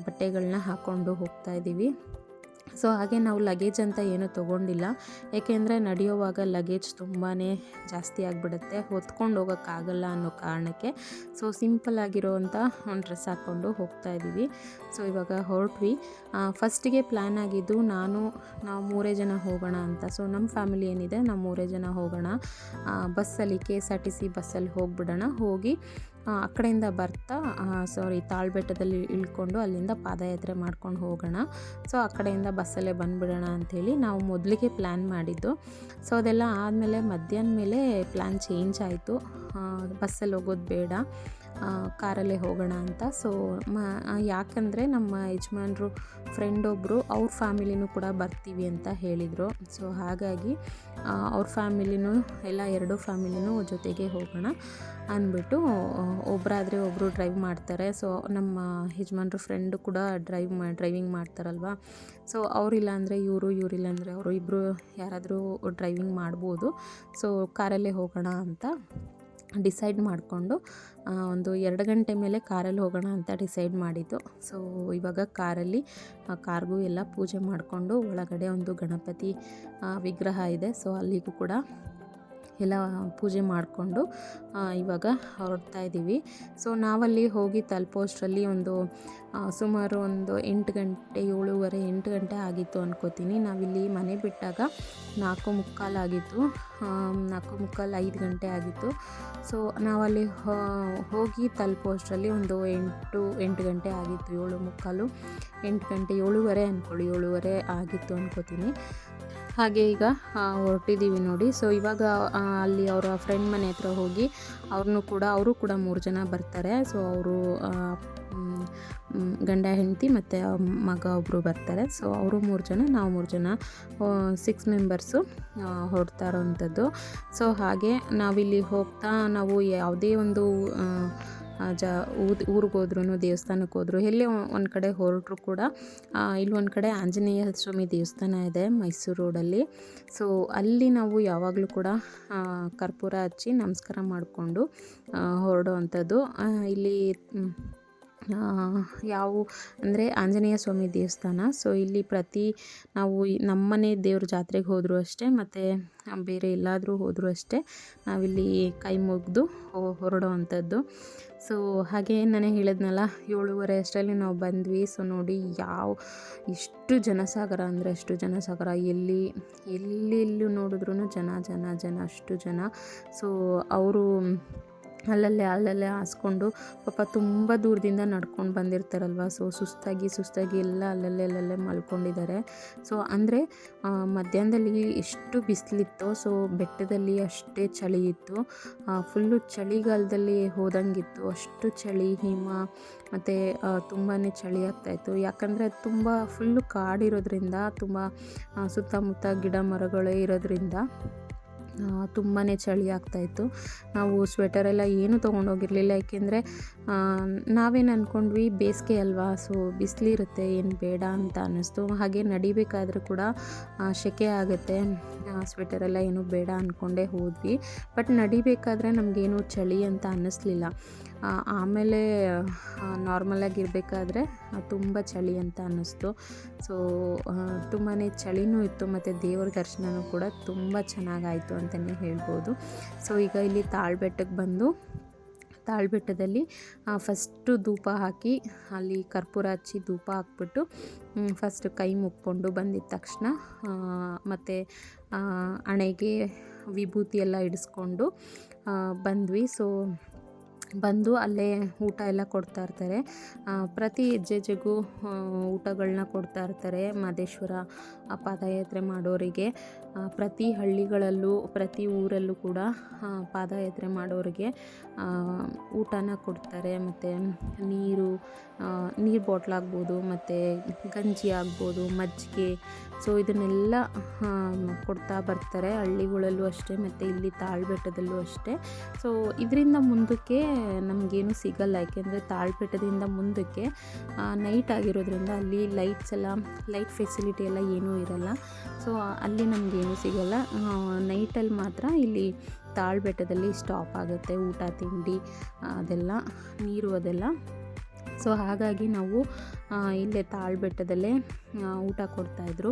ಬಟ್ಟೆಗಳನ್ನ ಹಾಕ್ಕೊಂಡು ಹೋಗ್ತಾ ಇದ್ದೀವಿ ಸೊ ಹಾಗೆ ನಾವು ಲಗೇಜ್ ಅಂತ ಏನೂ ತೊಗೊಂಡಿಲ್ಲ. ಏಕೆಂದರೆ ನಡೆಯುವಾಗ ಲಗೇಜ್ ತುಂಬಾ ಜಾಸ್ತಿ ಆಗಿಬಿಡುತ್ತೆ. ಹೊತ್ಕೊಂಡು ಹೋಗೋಕ್ಕಾಗಲ್ಲ ಅನ್ನೋ ಕಾರಣಕ್ಕೆ. ಸೊ ಸಿಂಪಲ್ ಆಗಿರೋವಂಥ ಒಂದು ಡ್ರೆಸ್ ಹಾಕ್ಕೊಂಡು ಹೋಗ್ತಾ ಇದ್ದೀವಿ. ಸೊ ಇವಾಗ ಹೊರಟ್ವಿ. ಫಸ್ಟಿಗೆ ಪ್ಲ್ಯಾನ್ ಆಗಿದ್ದು ನಾನು, ನಾವು ಮೂರೇ ಜನ ಹೋಗೋಣ ಅಂತ. ಸೊ ನಮ್ಮ ಫ್ಯಾಮಿಲಿ ಏನಿದೆ, ನಾವು ಮೂರೇ ಜನ ಹೋಗೋಣ. ಬಸ್ಸಲ್ಲಿ K S R T C ಬಸ್ಸಲ್ಲಿ ಹೋಗ್ಬಿಡೋಣ. ಹೋಗಿ ಆ ಕಡೆಯಿಂದ ಬರ್ತಾ ಸಾರಿ ತಾಳ್ಬೆಟ್ಟದಲ್ಲಿ ಇಳ್ಕೊಂಡು ಅಲ್ಲಿಂದ ಪಾದಯಾತ್ರೆ ಮಾಡ್ಕೊಂಡು ಹೋಗೋಣ. ಸೊ ಆ ಕಡೆಯಿಂದ ಬಸ್ಸಲ್ಲೇ ಬಂದುಬಿಡೋಣ ಅಂಥೇಳಿ ನಾವು ಮೊದಲಿಗೆ ಪ್ಲ್ಯಾನ್ ಮಾಡಿದ್ದು. ಸೊ ಅದೆಲ್ಲ ಆದಮೇಲೆ ಮಧ್ಯಾಹ್ನ ಮೇಲೆ ಪ್ಲ್ಯಾನ್ ಚೇಂಜ್ ಆಯಿತು. ಬಸ್ಸಲ್ಲಿ ಹೋಗೋದು ಬೇಡ. ಕಾರಲ್ಲೇ ಹೋಗೋಣ ಅಂತ. ಸೊ ಮ ಯಾಕಂದರೆ ನಮ್ಮ ಯಜಮಾನ್ರು ಫ್ರೆಂಡ್ ಒಬ್ಬರು ಅವ್ರ ಫ್ಯಾಮಿಲಿನೂ ಕೂಡ ಬರ್ತೀವಿ ಅಂತ ಹೇಳಿದರು. ಸೊ ಹಾಗಾಗಿ ಅವ್ರ ಫ್ಯಾಮಿಲಿನೂ ಎಲ್ಲ ಎರಡೂ ಫ್ಯಾಮಿಲಿನೂ ಜೊತೆಗೆ ಹೋಗೋಣ ಅಂದ್ಬಿಟ್ಟು ಒಬ್ಬರಾದರೆ ಒಬ್ಬರು ಡ್ರೈವ್ ಮಾಡ್ತಾರೆ. ಸೊ ನಮ್ಮ ಯಜಮಾನ್ರು ಫ್ರೆಂಡು ಕೂಡ ಡ್ರೈವ್ ಮಾ ಡ್ರೈವಿಂಗ್ ಮಾಡ್ತಾರಲ್ವ? ಸೊ ಅವರಿಲ್ಲ ಅಂದರೆ ಇವರು ಇವರಿಲ್ಲ ಅಂದರೆ ಅವರು ಇಬ್ಬರು ಯಾರಾದರೂ ಡ್ರೈವಿಂಗ್ ಮಾಡ್ಬೋದು. ಸೊ ಕಾರಲ್ಲೇ ಹೋಗೋಣ ಅಂತ ಡಿಸೈಡ್ ಮಾಡಿಕೊಂಡು ಒಂದು ಎರಡು ಗಂಟೆ ಮೇಲೆ ಕಾರಲ್ಲಿ ಹೋಗೋಣ ಅಂತ ಡಿಸೈಡ್ ಮಾಡಿದ್ದು. ಸೊ ಇವಾಗ ಕಾರಲ್ಲಿ ಕಾರ್ಗೂ ಎಲ್ಲ ಪೂಜೆ ಮಾಡಿಕೊಂಡು ಒಳಗಡೆ ಒಂದು ಗಣಪತಿ ವಿಗ್ರಹ ಇದೆ. ಸೊ ಅಲ್ಲಿಗೂ ಕೂಡ ಎಲ್ಲ ಪೂಜೆ ಮಾಡಿಕೊಂಡು ಇವಾಗ ಹೊರಡ್ತಾ ಇದ್ದೀವಿ. ಸೊ ನಾವಲ್ಲಿ ಹೋಗಿ ತಲುಪೋಷ್ಟರಲ್ಲಿ ಒಂದು ಸುಮಾರು ಒಂದು ಎಂಟು ಗಂಟೆ, ಏಳುವರೆ, ಎಂಟು ಗಂಟೆ ಆಗಿತ್ತು ಅನ್ಕೋತೀನಿ. ನಾವಿಲ್ಲಿ ಮನೆ ಬಿಟ್ಟಾಗ ನಾಲ್ಕು ಮುಕ್ಕಾಲು ಆಗಿತ್ತು. ನಾಲ್ಕು ಮುಕ್ಕಾಲು ಐದು ಗಂಟೆ ಆಗಿತ್ತು. ಸೊ ನಾವಲ್ಲಿ ಹೋಗಿ ಹೋಗಿ ತಲುಪೋಷ್ಟರಲ್ಲಿ ಒಂದು ಎಂಟು ಎಂಟು ಗಂಟೆ ಆಗಿತ್ತು, ಏಳು ಮುಕ್ಕಾಲು. ಎಂಟು ಗಂಟೆ ಏಳುವರೆ ಅಂದ್ಕೊಳ್ಳಿ ಏಳುವರೆ ಆಗಿತ್ತು ಅನ್ಕೋತೀನಿ. ಹಾಗೆ ಈಗ ಹೊರಟಿದ್ದೀವಿ ನೋಡಿ. ಸೊ ಇವಾಗ ಅಲ್ಲಿ ಅವರ ಫ್ರೆಂಡ್ ಮನೆ ಹತ್ರ ಹೋಗಿ ಅವ್ರನ್ನೂ ಕೂಡ, ಅವರು ಕೂಡ ಮೂರು ಜನ ಬರ್ತಾರೆ. ಸೊ ಅವರು ಗಂಡ, ಹೆಂಡತಿ ಮತ್ತು ಮಗ ಒಬ್ಬರು ಬರ್ತಾರೆ. ಸೊ ಅವರು ಮೂರು ಜನ, ನಾವು ಮೂರು ಜನ ಸಿಕ್ಸ್ ಮೆಂಬರ್ಸು ಹೊರಡ್ತಾ ಇರೋವಂಥದ್ದು ಸೊ ಹಾಗೆ ನಾವಿಲ್ಲಿ ಹೋಗ್ತಾ, ನಾವು ಯಾವುದೇ ಒಂದು ಜ, ಊದ್, ಊರಿಗೆ ಹೋದ್ರೂ ದೇವಸ್ಥಾನಕ್ಕೆ ಹೋದ್ರು. ಎಲ್ಲೇ ಒಂದು ಕಡೆ ಹೊರಟ್ರು ಕೂಡ ಇಲ್ಲಿ ಒಂದು ಕಡೆ ಆಂಜನೇಯ ಸ್ವಾಮಿ ದೇವಸ್ಥಾನ ಇದೆ ಮೈಸೂರು ರೋಡಲ್ಲಿ. ಸೊ ಅಲ್ಲಿ ನಾವು ಯಾವಾಗಲೂ ಕೂಡ ಕರ್ಪೂರ ಹಚ್ಚಿ ನಮಸ್ಕಾರ ಮಾಡಿಕೊಂಡು ಹೊರಡೋ ಅಂಥದ್ದು ಇಲ್ಲಿ ಯಾವ, ಅಂದರೆ ಆಂಜನೇಯ ಸ್ವಾಮಿ ದೇವಸ್ಥಾನ. ಸೊ ಇಲ್ಲಿ ಪ್ರತಿ ನಾವು ನಮ್ಮನೆ ದೇವ್ರ ಜಾತ್ರೆಗೆ ಹೋದರೂ ಅಷ್ಟೇ, ಮತ್ತು ಬೇರೆ ಎಲ್ಲಾದರೂ ಹೋದರೂ ಅಷ್ಟೇ ನಾವಿಲ್ಲಿ ಕೈ ಮುಗಿದು ಹೊರಡೋ ಅಂಥದ್ದು ಸೊ ಹಾಗೆ ನಾನು ಹೇಳಿದ್ನಲ್ಲ, ಏಳುವರೆ ಅಷ್ಟರಲ್ಲಿ ನಾವು ಬಂದ್ವಿ. ಸೊ ನೋಡಿ ಯಾವ ಎಷ್ಟು ಜನಸಾಗರ, ಅಂದರೆ ಅಷ್ಟು ಜನಸಾಗರ. ಎಲ್ಲಿ, ಎಲ್ಲೆಲ್ಲೂ ನೋಡಿದ್ರೂ ಜನ ಜನ ಜನ, ಅಷ್ಟು ಜನ. ಸೊ ಅವರು ಅಲ್ಲಲ್ಲೇ ಅಲ್ಲಲ್ಲೇ ಹಾಸ್ಕೊಂಡು ಪಾಪ ತುಂಬ ದೂರದಿಂದ ನಡ್ಕೊಂಡು ಬಂದಿರ್ತಾರಲ್ವ? ಸೊ ಸುಸ್ತಾಗಿ ಸುಸ್ತಾಗಿ ಎಲ್ಲ ಅಲ್ಲಲ್ಲೇ ಅಲ್ಲಲ್ಲೇ ಮಲ್ಕೊಂಡಿದ್ದಾರೆ. ಸೊ ಅಂದರೆ ಮಧ್ಯಾಹ್ನದಲ್ಲಿ ಎಷ್ಟು ಬಿಸಿಲಿತ್ತು ಸೊ ಬೆಟ್ಟದಲ್ಲಿ ಅಷ್ಟೇ ಚಳಿ ಇತ್ತು. ಫುಲ್ಲು ಚಳಿಗಾಲದಲ್ಲಿ ಹೋದಂಗಿತ್ತು. ಅಷ್ಟು ಚಳಿ, ಹಿಮ, ಮತ್ತು ತುಂಬಾ ಚಳಿ ಆಗ್ತಾಯಿತ್ತು ಯಾಕಂದರೆ ತುಂಬ ಫುಲ್ಲು ಕಾಡಿರೋದ್ರಿಂದ, ತುಂಬ ಸುತ್ತಮುತ್ತ ಗಿಡ ಮರಗಳೇ ಇರೋದ್ರಿಂದ ತುಂಬಾ ಚಳಿ ಆಗ್ತಾಯಿತ್ತು ನಾವು ಸ್ವೆಟರೆಲ್ಲ ಏನೂ ತೊಗೊಂಡೋಗಿರಲಿಲ್ಲ. ಏಕೆಂದರೆ ನಾವೇನು ಅಂದ್ಕೊಂಡ್ವಿ ಬೇಸಿಗೆ ಅಲ್ವಾ? ಸೊ ಬಿಸಿಲಿರುತ್ತೆ, ಏನು ಬೇಡ ಅಂತ ಅನ್ನಿಸ್ತು. ಹಾಗೆ ನಡಿಬೇಕಾದ್ರೂ ಕೂಡ ಸೆಕೆ ಆಗುತ್ತೆ. ಸ್ವೆಟರೆಲ್ಲ ಏನು ಬೇಡ ಅಂದ್ಕೊಂಡೇ ಹೋದ್ವಿ. ಬಟ್ ನಡಿಬೇಕಾದ್ರೆ ನಮಗೇನು ಚಳಿ ಅಂತ ಅನ್ನಿಸ್ಲಿಲ್ಲ. ಆಮೇಲೆ ನಾರ್ಮಲಾಗಿ ಇರಬೇಕಾದ್ರೆ ತುಂಬ ಚಳಿ ಅಂತ ಅನ್ನಿಸ್ತು. ಸೊ ತುಂಬಾ ಚಳಿನೂ ಇತ್ತು, ಮತ್ತು ದೇವರ ದರ್ಶನವೂ ಕೂಡ ತುಂಬ ಚೆನ್ನಾಗಾಯಿತು ಅಂತಲೇ ಹೇಳ್ಬೋದು. ಸೊ ಈಗ ಇಲ್ಲಿ ತಾಳ್ಬೆಟ್ಟಕ್ಕೆ ಬಂದು ತಾಳ್ಬೆಟ್ಟದಲ್ಲಿ ಫಸ್ಟು ಧೂಪ ಹಾಕಿ, ಅಲ್ಲಿ ಕರ್ಪೂರ ಹಚ್ಚಿ ಧೂಪ ಹಾಕ್ಬಿಟ್ಟು ಫಸ್ಟ್ ಕೈ ಮುಕ್ಕೊಂಡು ಬಂದಿದ್ದ ತಕ್ಷಣ ಮತ್ತು ಹಣೆಗೆ ವಿಭೂತಿ ಎಲ್ಲ ಇಡಿಸ್ಕೊಂಡು ಬಂದ್ವಿ. ಸೊ ಬಂದು ಅಲ್ಲೇ ಊಟ ಎಲ್ಲ ಕೊಡ್ತಾ ಇರ್ತಾರೆ. ಆ, ಪ್ರತಿ ಹೆಜ್ಜೆ ಹೆಜ್ಜೆಗೂ ಊಟಗಳನ್ನ ಕೊಡ್ತಾ ಇರ್ತಾರೆ ಮಾದೇಶ್ವರ ಪಾದಯಾತ್ರೆ ಮಾಡೋರಿಗೆ. ಪ್ರತಿ ಹಳ್ಳಿಗಳಲ್ಲೂ ಪ್ರತಿ ಊರಲ್ಲೂ ಕೂಡ ಪಾದಯಾತ್ರೆ ಮಾಡೋರಿಗೆ ಊಟನ ಕೊಡ್ತಾರೆ. ಮತ್ತು ನೀರು ನೀರು ಬಾಟ್ಲ್ ಆಗ್ಬೋದು ಮತ್ತು ಗಂಜಿ ಆಗ್ಬೋದು ಮಜ್ಜಿಗೆ. ಸೊ ಇದನ್ನೆಲ್ಲ ಕೊಡ್ತಾ ಬರ್ತಾರೆ ಹಳ್ಳಿಗಳಲ್ಲೂ ಅಷ್ಟೇ ಮತ್ತು ಇಲ್ಲಿ ತಾಳ್ಬೆಟ್ಟದಲ್ಲೂ ಅಷ್ಟೇ. ಸೊ ಇದರಿಂದ ಮುಂದಕ್ಕೆ ನಮಗೇನು ಸಿಗಲ್ಲ, ಯಾಕೆಂದರೆ ತಾಳ್ಬೆಟ್ಟದಿಂದ ಮುಂದಕ್ಕೆ ನೈಟ್ ಆಗಿರೋದ್ರಿಂದ ಅಲ್ಲಿ ಲೈಟ್ಸ್ ಎಲ್ಲ ಲೈಟ್ ಫೆಸಿಲಿಟಿ ಎಲ್ಲ ಏನೂ ಇರಲ್ಲ. ಸೊ ಅಲ್ಲಿ ನಮಗೇನು ಸಿಗಲ್ಲ. ನೈಟಲ್ಲಿ ಮಾತ್ರ ಇಲ್ಲಿ ತಾಳ್ಬೆಟ್ಟದಲ್ಲಿ ಸ್ಟಾಪ್ ಆಗುತ್ತೆ. ಊಟ, ತಿಂಡಿ, ಅದೆಲ್ಲ, ನೀರು ಅದೆಲ್ಲ. ಸೊ ಹಾಗಾಗಿ ನಾವು ಇಲ್ಲೇ ತಾಳ್ಬೆಟ್ಟದಲ್ಲೇ ಊಟ ಕೊಡ್ತಾಯಿದ್ರು.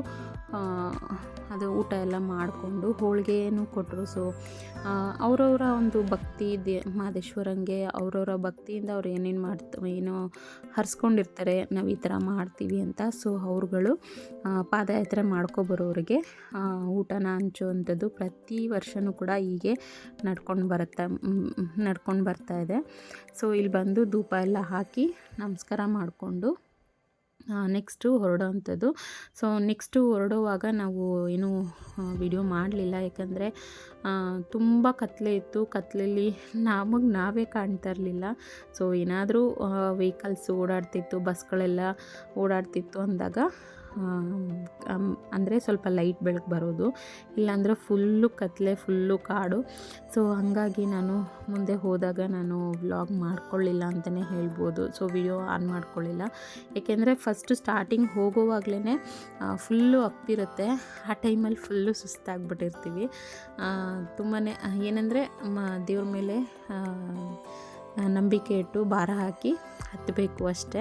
ಅದು ಊಟ ಎಲ್ಲ ಮಾಡಿಕೊಂಡು ಹೋಳಿಗೆಯನ್ನು ಕೊಟ್ಟರು ಸೊ ಅವರವರ ಒಂದು ಭಕ್ತಿ ದೇ, ಮಾದೇಶ್ವರಂಗೆ ಅವರವರ ಭಕ್ತಿಯಿಂದ ಅವ್ರು ಏನೇನು ಮಾಡ್ತ, ಏನೋ ಹರಿಸ್ಕೊಂಡಿರ್ತಾರೆ, ನಾವು ಈ ಥರ ಮಾಡ್ತೀವಿ ಅಂತ. ಸೊ ಅವ್ರುಗಳು ಪಾದಯಾತ್ರೆ ಮಾಡ್ಕೊಬರೋರಿಗೆ ಊಟನ ಹಂಚುವಂಥದ್ದು ಪ್ರತಿ ವರ್ಷವೂ ಕೂಡ ಹೀಗೆ ನಡ್ಕೊಂಡು ಬರುತ್ತೆ ನಡ್ಕೊಂಡು ಬರ್ತಾ ಇದೆ. ಸೊ ಇಲ್ಲಿ ಬಂದು ಧೂಪ ಎಲ್ಲ ಹಾಕಿ ನಮಸ್ಕಾರ ಮಾಡಿಕೊಂಡು ನೆಕ್ಸ್ಟು ಹೊರಡೋವಂಥದ್ದು ಸೊ, ನೆಕ್ಸ್ಟು ಹೊರಡುವಾಗ ನಾವು ಏನು ವಿಡಿಯೋ ಮಾಡಲಿಲ್ಲ. ಯಾಕಂದರೆ ತುಂಬ ಕತ್ಲೆ ಇತ್ತು. ಕತ್ಲಲ್ಲಿ ನಮಗೆ ನಾವೇ ಕಾಣ್ತಾ ಇರಲಿಲ್ಲ ಸೊ, ಏನಾದರೂ ವೆಹಿಕಲ್ಸ್ ಓಡಾಡ್ತಿತ್ತು ಬಸ್ಗಳೆಲ್ಲ ಓಡಾಡ್ತಿತ್ತು ಅಂದಾಗ ಅಂದರೆ ಸ್ವಲ್ಪ ಲೈಟ್ ಬೆಳಕು ಬರೋದು, ಇಲ್ಲಾಂದರೆ ಫುಲ್ಲು ಕತ್ತಲೆ ಫುಲ್ಲು ಕಾಡು. ಸೊ ಹಾಗಾಗಿ ನಾನು ಮುಂದೆ ಹೋದಾಗ ನಾನು ವ್ಲಾಗ್ ಮಾಡ್ಕೊಳ್ಳಿಲ್ಲ ಅಂತಲೇ ಹೇಳ್ಬೋದು. ಸೊ ವಿಡಿಯೋ ಆನ್ ಮಾಡ್ಕೊಳ್ಳಿಲ್ಲ. ಏಕೆಂದರೆ ಫಸ್ಟು ಸ್ಟಾರ್ಟಿಂಗ್ ಹೋಗೋವಾಗಲೇ ಫುಲ್ಲು ಅಪ್ಪಿರುತ್ತೆ ಆ ಟೈಮಲ್ಲಿ ಫುಲ್ಲು ಸುಸ್ತಾಗ್ಬಿಟ್ಟಿರ್ತೀವಿ. ತುಂಬಾ ಏನಂದರೆ ಮ, ದೇವ್ರ ಮೇಲೆ ನಂಬಿಕೆ ಇಟ್ಟು ಭಾರ ಹಾಕಿ ಹತ್ತಬೇಕು ಅಷ್ಟೇ.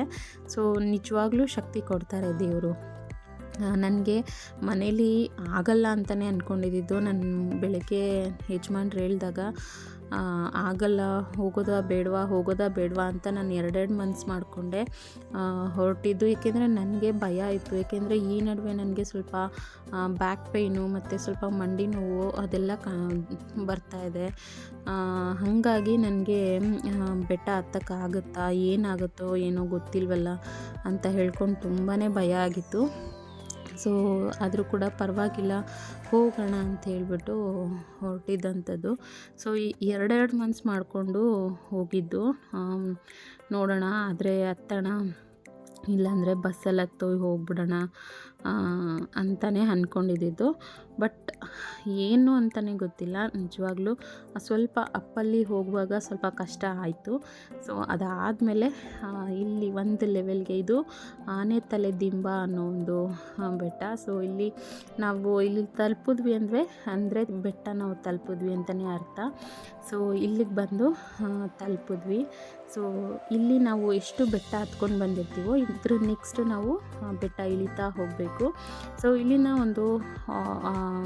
ಸೊ ನಿಜವಾಗ್ಲೂ ಶಕ್ತಿ ಕೊಡ್ತಾರೆ ದೇವರು. ನನಗೆ ಮನೇಲಿ ಆಗಲ್ಲ ಅಂತಲೇ ಅಂದ್ಕೊಂಡಿದ್ದಿದ್ದು ನನ್ನ ಬೆಳಗ್ಗೆ ಯಜಮಾನ್ರು ಹೇಳಿದಾಗ ಆಗಲ್ಲ, ಹೋಗೋದಾ ಬೇಡವಾ ಹೋಗೋದಾ ಬೇಡವಾ ಅಂತ ನಾನು ಎರಡೆರಡು ಮಂತ್ಸ್ ಮಾಡಿಕೊಂಡೆ. ಹೊರಟಿದ್ದು ಏಕೆಂದರೆ ನನಗೆ ಭಯ ಇತ್ತು ಏಕೆಂದರೆ ಈ ನಡುವೆ ನನಗೆ ಸ್ವಲ್ಪ ಬ್ಯಾಕ್ ಪೈನು ಮತ್ತು ಸ್ವಲ್ಪ ಮಂಡಿ ನೋವು ಅದೆಲ್ಲ ಕಾ ಇದೆ. ಹಾಗಾಗಿ ನನಗೆ ಬೆಟ್ಟ ಹತ್ತಕ್ಕಾಗುತ್ತಾ ಏನಾಗುತ್ತೋ ಏನೋ ಗೊತ್ತಿಲ್ವಲ್ಲ ಅಂತ ಹೇಳ್ಕೊಂಡು ತುಂಬಾ ಭಯ ಆಗಿತ್ತು. ಸೊ ಆದರೂ ಕೂಡ ಪರವಾಗಿಲ್ಲ, ಹೋಗೋಣ ಅಂತ ಹೇಳ್ಬಿಟ್ಟು ಹೊರಟಿದ್ದಂಥದ್ದು ಸೊ ಈ ಎರಡೆರಡು ಮಂತ್ಸ್ ಮಾಡಿಕೊಂಡು ಹೋಗಿದ್ದು ನೋಡೋಣ, ಆದರೆ ಹತ್ತೋಣ, ಇಲ್ಲಾಂದರೆ ಬಸ್ಸಲ್ಲಿ ಹತ್ತೋಗಿ ಹೋಗ್ಬಿಡೋಣ ಅಂತಲೇ ಅಂದ್ಕೊಂಡಿದ್ದಿದ್ದು ಬಟ್ ಏನು ಅಂತಲೇ ಗೊತ್ತಿಲ್ಲ. ನಿಜವಾಗ್ಲೂ ಸ್ವಲ್ಪ ಅಪ್ಪಲ್ಲಿ ಹೋಗುವಾಗ ಸ್ವಲ್ಪ ಕಷ್ಟ ಆಯಿತು. ಸೊ ಅದಾದಮೇಲೆ ಇಲ್ಲಿ ಒಂದು ಲೆವೆಲ್ಗೆ ಇದು ಆನೆ ತಲೆ ದಿಂಬ ಅನ್ನೋ ಒಂದು ಬೆಟ್ಟ. ಸೊ ಇಲ್ಲಿ ನಾವು ಇಲ್ಲಿ ತಲುಪಿದ್ವಿ ಅಂದರೆ ಅಂದರೆ ಬೆಟ್ಟ ನಾವು ತಲುಪಿದ್ವಿ ಅಂತಲೇ ಅರ್ಥ. ಸೊ ಇಲ್ಲಿಗೆ ಬಂದು ತಲುಪಿದ್ವಿ. ಸೊ ಇಲ್ಲಿ ನಾವು ಎಷ್ಟು ಬೆಟ್ಟ ಹತ್ಕೊಂಡು ಬಂದಿರ್ತೀವೋ, ಇದ್ರ ನೆಕ್ಸ್ಟ್ ನಾವು ಬೆಟ್ಟ ಇಳಿತಾ ಹೋಗಬೇಕು. ಸೊ ಇಲ್ಲಿನ ಒಂದು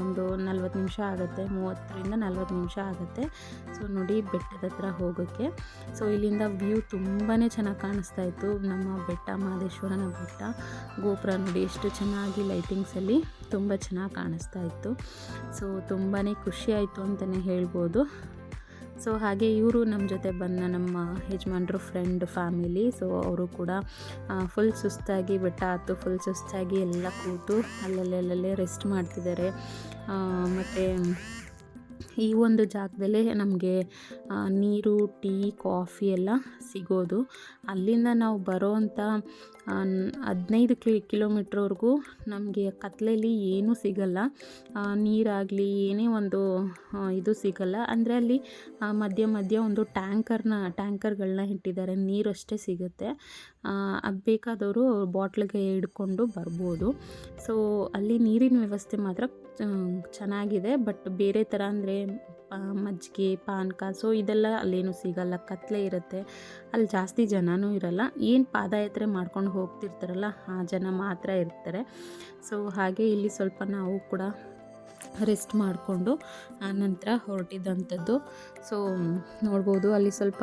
ಒಂದು ನಲ್ವತ್ತು ನಿಮಿಷ ಆಗುತ್ತೆ. ಮೂವತ್ತರಿಂದ ನಲ್ವತ್ತು ನಿಮಿಷ ಆಗುತ್ತೆ. ಸೊ ನೋಡಿ ಬೆಟ್ಟದ ಹತ್ರ ಹೋಗೋಕ್ಕೆ. ಸೊ ಇಲ್ಲಿಂದ ವ್ಯೂ ತುಂಬಾ ಚೆನ್ನಾಗಿ ಕಾಣಿಸ್ತಾ ಇತ್ತು. ನಮ್ಮ ಬೆಟ್ಟ, ಮಹದೇಶ್ವರನ ಬೆಟ್ಟ, ಗೋಪುರ ನೋಡಿ ಎಷ್ಟು ಚೆನ್ನಾಗಿ ಲೈಟಿಂಗ್ಸಲ್ಲಿ ತುಂಬ ಚೆನ್ನಾಗಿ ಕಾಣಿಸ್ತಾ ಇತ್ತು. ಸೊ ತುಂಬಾ ಖುಷಿಯಾಯಿತು ಅಂತಲೇ ಹೇಳ್ಬೋದು. ಸೊ ಹಾಗೆ ಇವರು ನಮ್ಮ ಜೊತೆ ಬಂದ ನಮ್ಮ ಯಜಮಾನ್ರು ಫ್ರೆಂಡ್ ಫ್ಯಾಮಿಲಿ ಸೊ ಅವರು ಕೂಡ ಫುಲ್ ಸುಸ್ತಾಗಿ ಬೆಟ್ಟ ಹತ್ತು ಫುಲ್ ಸುಸ್ತಾಗಿ ಎಲ್ಲ ಕೂತು ಅಲ್ಲಲ್ಲೇ ರೆಸ್ಟ್ ಮಾಡ್ತಿದ್ದಾರೆ. ಮತ್ತು ಈ ಒಂದು ಜಾಗದಲ್ಲೇ ನಮಗೆ ನೀರು, ಟೀ, ಕಾಫಿ ಎಲ್ಲ ಸಿಗೋದು. ಅಲ್ಲಿಂದ ನಾವು ಬರೋವಂಥ ಹದಿನೈದು ಕಿಲೋ, ಕಿಲೋಮೀಟ್ರ್ವರೆಗೂ ನಮಗೆ ಕತ್ಲೆಯಲ್ಲಿ ಏನೂ ಸಿಗಲ್ಲ. ನೀರಾಗಲಿ, ಏನೇ ಒಂದು ಇದು ಸಿಗಲ್ಲ. ಅಂದರೆ ಅಲ್ಲಿ ಮಧ್ಯ ಮಧ್ಯ ಒಂದು ಟ್ಯಾಂಕರ್ನ ಟ್ಯಾಂಕರ್ಗಳನ್ನ ಇಟ್ಟಿದ್ದಾರೆ. ನೀರು ಅಷ್ಟೇ ಸಿಗುತ್ತೆ ಅದು ಬೇಕಾದವರು ಬಾಟ್ಲಿಗೆ ಹಿಡ್ಕೊಂಡು ಬರ್ಬೋದು. ಸೊ, ಅಲ್ಲಿ ನೀರಿನ ವ್ಯವಸ್ಥೆ ಮಾತ್ರ ಚೆನ್ನಾಗಿದೆ, ಬಟ್ ಬೇರೆ ಥರ ಅಂದರೆ ಮಜ್ಜಿಗೆ ಪಾನಕ ಸೊ ಇದೆಲ್ಲ ಅಲ್ಲೇನು ಸಿಗಲ್ಲ, ಕತ್ಲೆ ಇರುತ್ತೆ. ಅಲ್ಲಿ ಜಾಸ್ತಿ ಜನನೂ ಇರಲ್ಲ. ಏನು ಪಾದಯಾತ್ರೆ ಮಾಡ್ಕೊಂಡು ಹೋಗ್ತಿರ್ತಾರಲ್ಲ, ಆ ಜನ ಮಾತ್ರ ಇರ್ತಾರೆ. ಸೊ ಹಾಗೆ ಇಲ್ಲಿ ಸ್ವಲ್ಪ ನಾವು ಕೂಡ ರೆಸ್ಟ್ ಮಾಡಿಕೊಂಡು ನಂತರ ಹೊರಟಿದ್ದಂಥದ್ದು ಸೊ ನೋಡ್ಬೋದು ಅಲ್ಲಿ ಸ್ವಲ್ಪ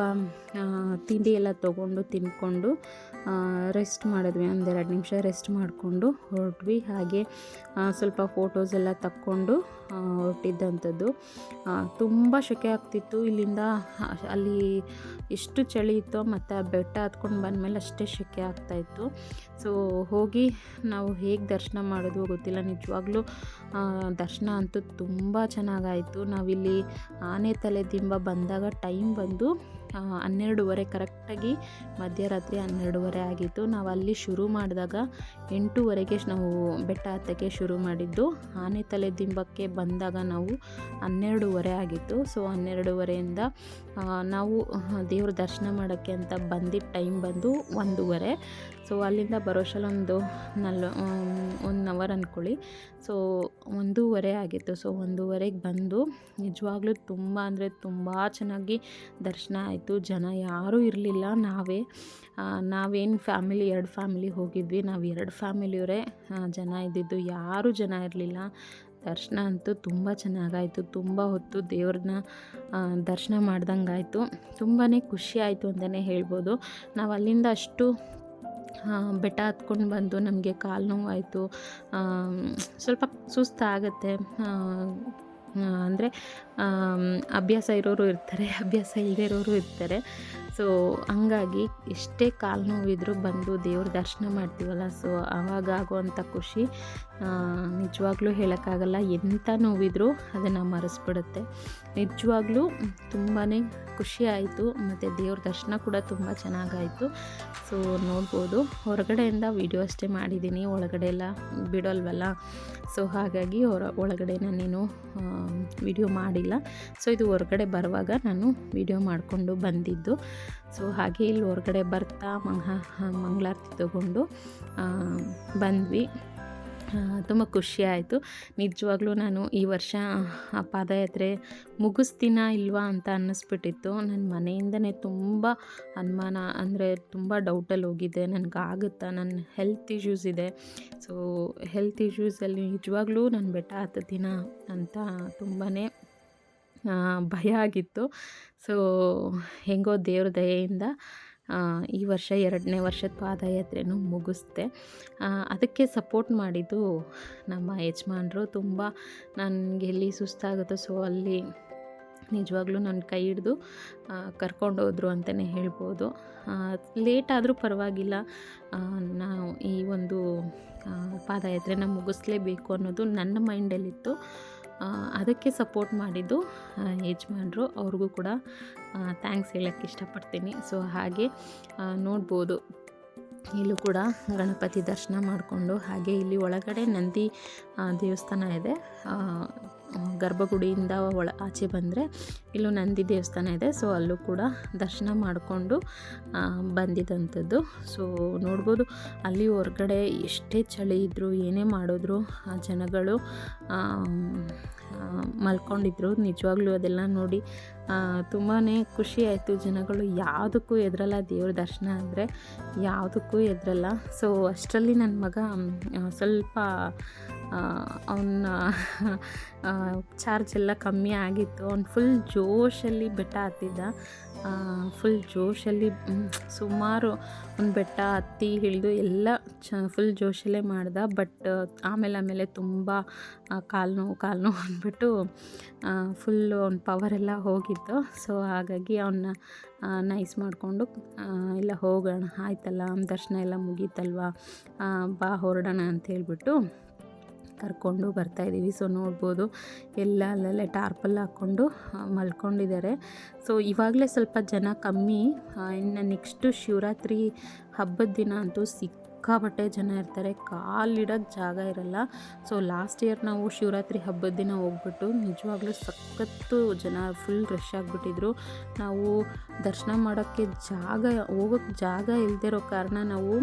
ತಿಂಡಿ ಎಲ್ಲ ತೊಗೊಂಡು ತಿನ್ಕೊಂಡು ರೆಸ್ಟ್ ಮಾಡಿದ್ವಿ. ಒಂದು ಎರಡು ನಿಮಿಷ ರೆಸ್ಟ್ ಮಾಡಿಕೊಂಡು ಹೊರಟ್ವಿ. ಹಾಗೆ ಸ್ವಲ್ಪ ಫೋಟೋಸ್ ಎಲ್ಲ ತಕ್ಕೊಂಡು ಹೊರಟಿದ್ದಂಥದ್ದು. ತುಂಬ ಶೆಕೆ ಆಗ್ತಿತ್ತು. ಇಲ್ಲಿಂದ ಅಲ್ಲಿ ಎಷ್ಟು ಚಳಿ ಇತ್ತೋ ಮತ್ತು ಆ ಬೆಟ್ಟ ಹತ್ಕೊಂಡು ಬಂದಮೇಲೆ ಅಷ್ಟೇ ಶೆಕೆ ಆಗ್ತಾಯಿತ್ತು ಸೊ ಹೋಗಿ ನಾವು ಹೇಗೆ ದರ್ಶನ ಮಾಡೋದು ಗೊತ್ತಿಲ್ಲ. ನಿಜವಾಗ್ಲೂ ದರ್ಶನ ಅಂತೂ ತುಂಬ ಚೆನ್ನಾಗಾಯಿತು. ನಾವಿಲ್ಲಿ ಆನೆ ತಲೆ ದಿಂಬ ಬಂದಾಗ ಟೈಮ್ ಬಂದು ಹನ್ನೆರಡುವರೆ, ಕರೆಕ್ಟಾಗಿ ಮಧ್ಯರಾತ್ರಿ ಹನ್ನೆರಡುವರೆ ಆಗಿತ್ತು. ನಾವು ಅಲ್ಲಿ ಶುರು ಮಾಡಿದಾಗ ಎಂಟೂವರೆಗೆ ನಾವು ಬೆಟ್ಟ ಹತ್ತಕ್ಕೆ ಶುರು ಮಾಡಿದ್ದು. ಆನೆ ತಲೆ ದಿಂಬಕ್ಕೆ ಬಂದಾಗ ನಾವು ಹನ್ನೆರಡೂವರೆ ಆಗಿತ್ತು. ಸೊ ಹನ್ನೆರಡೂವರೆಯಿಂದ ನಾವು ದೇವ್ರ ದರ್ಶನ ಮಾಡೋಕ್ಕೆ ಅಂತ ಬಂದಿದ್ದ ಟೈಮ್ ಬಂದು ಒಂದೂವರೆ. ಸೊ ಅಲ್ಲಿಂದ ಬರೋಷಲ್ಲ ಒಂದು ನಲ್ ಒನ್ ಅವರ್ ಅಂದ್ಕೊಳ್ಳಿ ಸೊ ಒಂದೂವರೆ ಆಗಿತ್ತು. ಸೊ ಒಂದೂವರೆಗೆ ಬಂದು ನಿಜವಾಗ್ಲೂ ತುಂಬ ಅಂದರೆ ತುಂಬ ಚೆನ್ನಾಗಿ ದರ್ಶನ ಆಯಿತು. ಜನ ಯಾರೂ ಇರಲಿಲ್ಲ. ನಾವೇ ನಾವೇನು ಫ್ಯಾಮಿಲಿ, ಎರಡು ಫ್ಯಾಮಿಲಿ ಹೋಗಿದ್ವಿ. ನಾವು ಎರಡು ಫ್ಯಾಮಿಲಿಯವರೇ ಜನ ಇದ್ದಿದ್ದು. ಯಾರೂ ಜನ ಇರಲಿಲ್ಲ. ದರ್ಶನ ಅಂತೂ ತುಂಬ ಚೆನ್ನಾಗಾಯಿತು. ತುಂಬ ಹೊತ್ತು ದೇವ್ರನ್ನ ದರ್ಶನ ಮಾಡ್ದಂಗಾಯಿತು. ತುಂಬಾ ಖುಷಿ ಆಯಿತು ಅಂತಲೇ ಹೇಳ್ಬೋದು. ನಾವು ಅಲ್ಲಿಂದ ಅಷ್ಟು ಬೆಟ್ಟ ಹತ್ಕೊಂಡು ಬಂದು ನಮಗೆ ಕಾಲು ನೋವಾಯಿತು. ಸ್ವಲ್ಪ ಸುಸ್ತಾಗುತ್ತೆ. ಅಂದರೆ ಅಭ್ಯಾಸ ಇರೋರು ಇರ್ತಾರೆ ಅಭ್ಯಾಸ ಇಲ್ಲದೇ ಇರೋರು ಇರ್ತಾರೆ. ಸೊ ಹಂಗಾಗಿ ಎಷ್ಟೇ ಕಾಲು ನೋವಿದ್ರೂ ಬಂದು ದೇವ್ರ ದರ್ಶನ ಮಾಡ್ತೀವಲ್ಲ ಸೊ ಆವಾಗ ಖುಷಿ ನಿಜವಾಗ್ಲೂ ಹೇಳೋಕ್ಕಾಗಲ್ಲ. ಎಂಥ ನೋವಿದ್ರೂ ಅದನ್ನು ಮರೆಸ್ಬಿಡುತ್ತೆ. ನಿಜವಾಗ್ಲೂ ತುಂಬಾ ಖುಷಿ ಆಯಿತು, ಮತ್ತು ದೇವ್ರ ದರ್ಶನ ಕೂಡ ತುಂಬ ಚೆನ್ನಾಗಾಯಿತು. ಸೊ ನೋಡ್ಬೋದು. ಹೊರಗಡೆಯಿಂದ ವಿಡಿಯೋ ಅಷ್ಟೇ ಮಾಡಿದ್ದೀನಿ, ಒಳಗಡೆ ಎಲ್ಲ ಬಿಡೋಲ್ವಲ್ಲ? ಸೊ ಹಾಗಾಗಿ ಹೊರ, ಒಳಗಡೆ ನಾನೇನು ವಿಡಿಯೋ ಮಾಡಿಲ್ಲ. ಸೊ ಇದು ಹೊರಗಡೆ ಬರುವಾಗ ನಾನು ವಿಡಿಯೋ ಮಾಡಿಕೊಂಡು ಬಂದಿದ್ದು. ಸೊ ಹಾಗೆ ಇಲ್ಲಿ ಹೊರಗಡೆ ಬರ್ತಾ ಮಂಗ ಮಂಗಳಾರತಿ ತಗೊಂಡು ಬಂದ್ವಿ. ತುಂಬ ಖುಷಿ ಆಯಿತು. ನಿಜವಾಗ್ಲೂ ನಾನು ಈ ವರ್ಷ ಆ ಪಾದಯಾತ್ರೆ ಮುಗಿಸ್ತೀನ ಇಲ್ವಾ ಅಂತ ಅನ್ನಿಸ್ಬಿಟ್ಟಿತ್ತು. ನನ್ನ ಮನೆಯಿಂದನೇ ತುಂಬ ಅನುಮಾನ, ಅಂದರೆ ತುಂಬ ಡೌಟಲ್ಲಿ ಹೋಗಿದ್ದೆ ನನಗಾಗುತ್ತಾ ನನ್ನ ಹೆಲ್ತ್ ಇಶ್ಯೂಸ್ ಇದೆ. ಸೊ ಹೆಲ್ತ್ ಇಶ್ಯೂಸಲ್ಲಿ ನಿಜವಾಗ್ಲೂ ನಾನು ಬೆಟ್ಟ ಹತ್ತುತ್ತೀನ ಅಂತ ತುಂಬಾ ಭಯ ಆಗಿತ್ತು. ಸೊ ಹೆಂಗೋ ದೇವ್ರ ದಯೆಯಿಂದ ಈ ವರ್ಷ ಎರಡನೇ ವರ್ಷದ ಪಾದಯಾತ್ರೆನೂ ಮುಗಿಸ್ದೆ. ಅದಕ್ಕೆ ಸಪೋರ್ಟ್ ಮಾಡಿದ್ದು ನಮ್ಮ ಯಜಮಾನರು. ತುಂಬ ನನಗೆ ಎಲ್ಲಿ ಸುಸ್ತಾಗುತ್ತೋ ಸೊ ಅಲ್ಲಿ ನಿಜವಾಗ್ಲೂ ನನ್ನ ಕೈ ಹಿಡಿದು ಕರ್ಕೊಂಡೋದ್ರು ಅಂತಲೇ ಹೇಳ್ಬೋದು. ಲೇಟ್ ಆದರೂ ಪರವಾಗಿಲ್ಲ. ನಾವು ಈ ಒಂದು ಪಾದಯಾತ್ರೆನ ಮುಗಿಸ್ಲೇಬೇಕು ಅನ್ನೋದು ನನ್ನ ಮೈಂಡಲ್ಲಿತ್ತು ಅದಕ್ಕೆ ಸಪೋರ್ಟ್ ಮಾಡಿದ್ದು ಯಜಮಾನರು. ಅವ್ರಿಗೂ ಕೂಡ ಥ್ಯಾಂಕ್ಸ್ ಹೇಳೋಕ್ಕೆ ಇಷ್ಟಪಡ್ತೀನಿ. ಸೊ ಹಾಗೆ ನೋಡ್ಬೋದು. ಇಲ್ಲೂ ಕೂಡ ಗಣಪತಿ ದರ್ಶನ ಮಾಡಿಕೊಂಡು, ಹಾಗೆ ಇಲ್ಲಿ ಒಳಗಡೆ ನಂದಿ ದೇವಸ್ಥಾನ ಇದೆ. ಗರ್ಭಗುಡಿಯಿಂದ ಒಳ ಆಚೆ ಬಂದರೆ ಇಲ್ಲೂ ನಂದಿ ದೇವಸ್ಥಾನ ಇದೆ. ಸೊ ಅಲ್ಲೂ ಕೂಡ ದರ್ಶನ ಮಾಡಿಕೊಂಡು ಬಂದಿದ್ದಂಥದ್ದು ಸೊ ನೋಡ್ಬೋದು ಅಲ್ಲಿ ಹೊರಗಡೆ ಎಷ್ಟೇ ಚಳಿ ಇದ್ದರೂ ಏನೇ ಮಾಡಿದ್ರು, ಆ, ಜನಗಳು ಮಲ್ಕೊಂಡಿದ್ರು. ನಿಜವಾಗ್ಲೂ ಅದೆಲ್ಲ ನೋಡಿ ತುಂಬಾ ಖುಷಿ ಆಯಿತು. ಜನಗಳು ಯಾವುದಕ್ಕೂ ಎದುರಲ್ಲ ದೇವ್ರ ದರ್ಶನ ಅಂದರೆ ಯಾವುದಕ್ಕೂ ಎದುರಲ್ಲ ಸೊ ಅಷ್ಟರಲ್ಲಿ ನನ್ನ ಮಗ ಸ್ವಲ್ಪ ಅವನ ಚಾರ್ಜ್ ಎಲ್ಲ ಕಮ್ಮಿ ಆಗಿತ್ತು. ಅವ್ನು ಫುಲ್ ಜೋಶಲ್ಲಿ ಬೆಟ್ಟ ಹತ್ತಿದ್ದ. ಫುಲ್ ಜೋಶಲ್ಲಿ ಸುಮಾರು ಒಂದು ಬೆಟ್ಟ ಹತ್ತಿ ಹಿಡಿದು ಎಲ್ಲ ಚ ಫುಲ್ ಜೋಶಲ್ಲೇ ಮಾಡ್ದ. ಬಟ್ ಆಮೇಲೆ ಆಮೇಲೆ ತುಂಬ ಕಾಲು ನೋವು ಕಾಲು ನೋವು ಅಂದ್ಬಿಟ್ಟು ಫುಲ್ಲು ಅವ್ನ ಪವರೆಲ್ಲ ಹೋಗಿತ್ತು. ಸೊ ಹಾಗಾಗಿ ಅವನ್ನ ನೈಸ್ ಮಾಡಿಕೊಂಡು ಇಲ್ಲ ಹೋಗೋಣ, ಆಯ್ತಲ್ಲ, ದರ್ಶನ ಎಲ್ಲ ಮುಗೀತಲ್ವಾ ಬಾ, ಹೊರಡೋಣ ಅಂತ ಹೇಳ್ಬಿಟ್ಟು ಕರ್ಕೊಂಡು ಬರ್ತಾಯಿದ್ದೀವಿ ಸೊ ನೋಡ್ಬೋದು. ಎಲ್ಲ ಅಲ್ಲಲ್ಲೇ ಟಾರ್ಪಲ್ ಹಾಕ್ಕೊಂಡು ಮಲ್ಕೊಂಡಿದ್ದಾರೆ. ಸೊ ಇವಾಗಲೇ ಸ್ವಲ್ಪ ಜನ ಕಮ್ಮಿ. ಇನ್ನು ನೆಕ್ಸ್ಟು ಶಿವರಾತ್ರಿ ಹಬ್ಬದ ದಿನ ಅಂತೂ ಸಿಕ್ಕಾಪಟ್ಟೆ ಜನ ಇರ್ತಾರೆ. ಕಾಲಿಡೋಕ್ಕೆ ಜಾಗ ಇರಲ್ಲ. ಸೊ ಲಾಸ್ಟ್ ಇಯರ್ ನಾವು ಶಿವರಾತ್ರಿ ಹಬ್ಬದ ದಿನ ಹೋಗ್ಬಿಟ್ಟು ನಿಜವಾಗ್ಲೂ ಸಖತ್ತು ಜನ ಫುಲ್ ರಶ್ ಆಗಿಬಿಟ್ಟಿದ್ರು. ನಾವು ದರ್ಶನ ಮಾಡೋಕ್ಕೆ ಜಾಗ ಹೋಗೋಕ್ಕೆ ಜಾಗ ಇಲ್ಲದೆ ಇರೋ ಕಾರಣ ನಾವು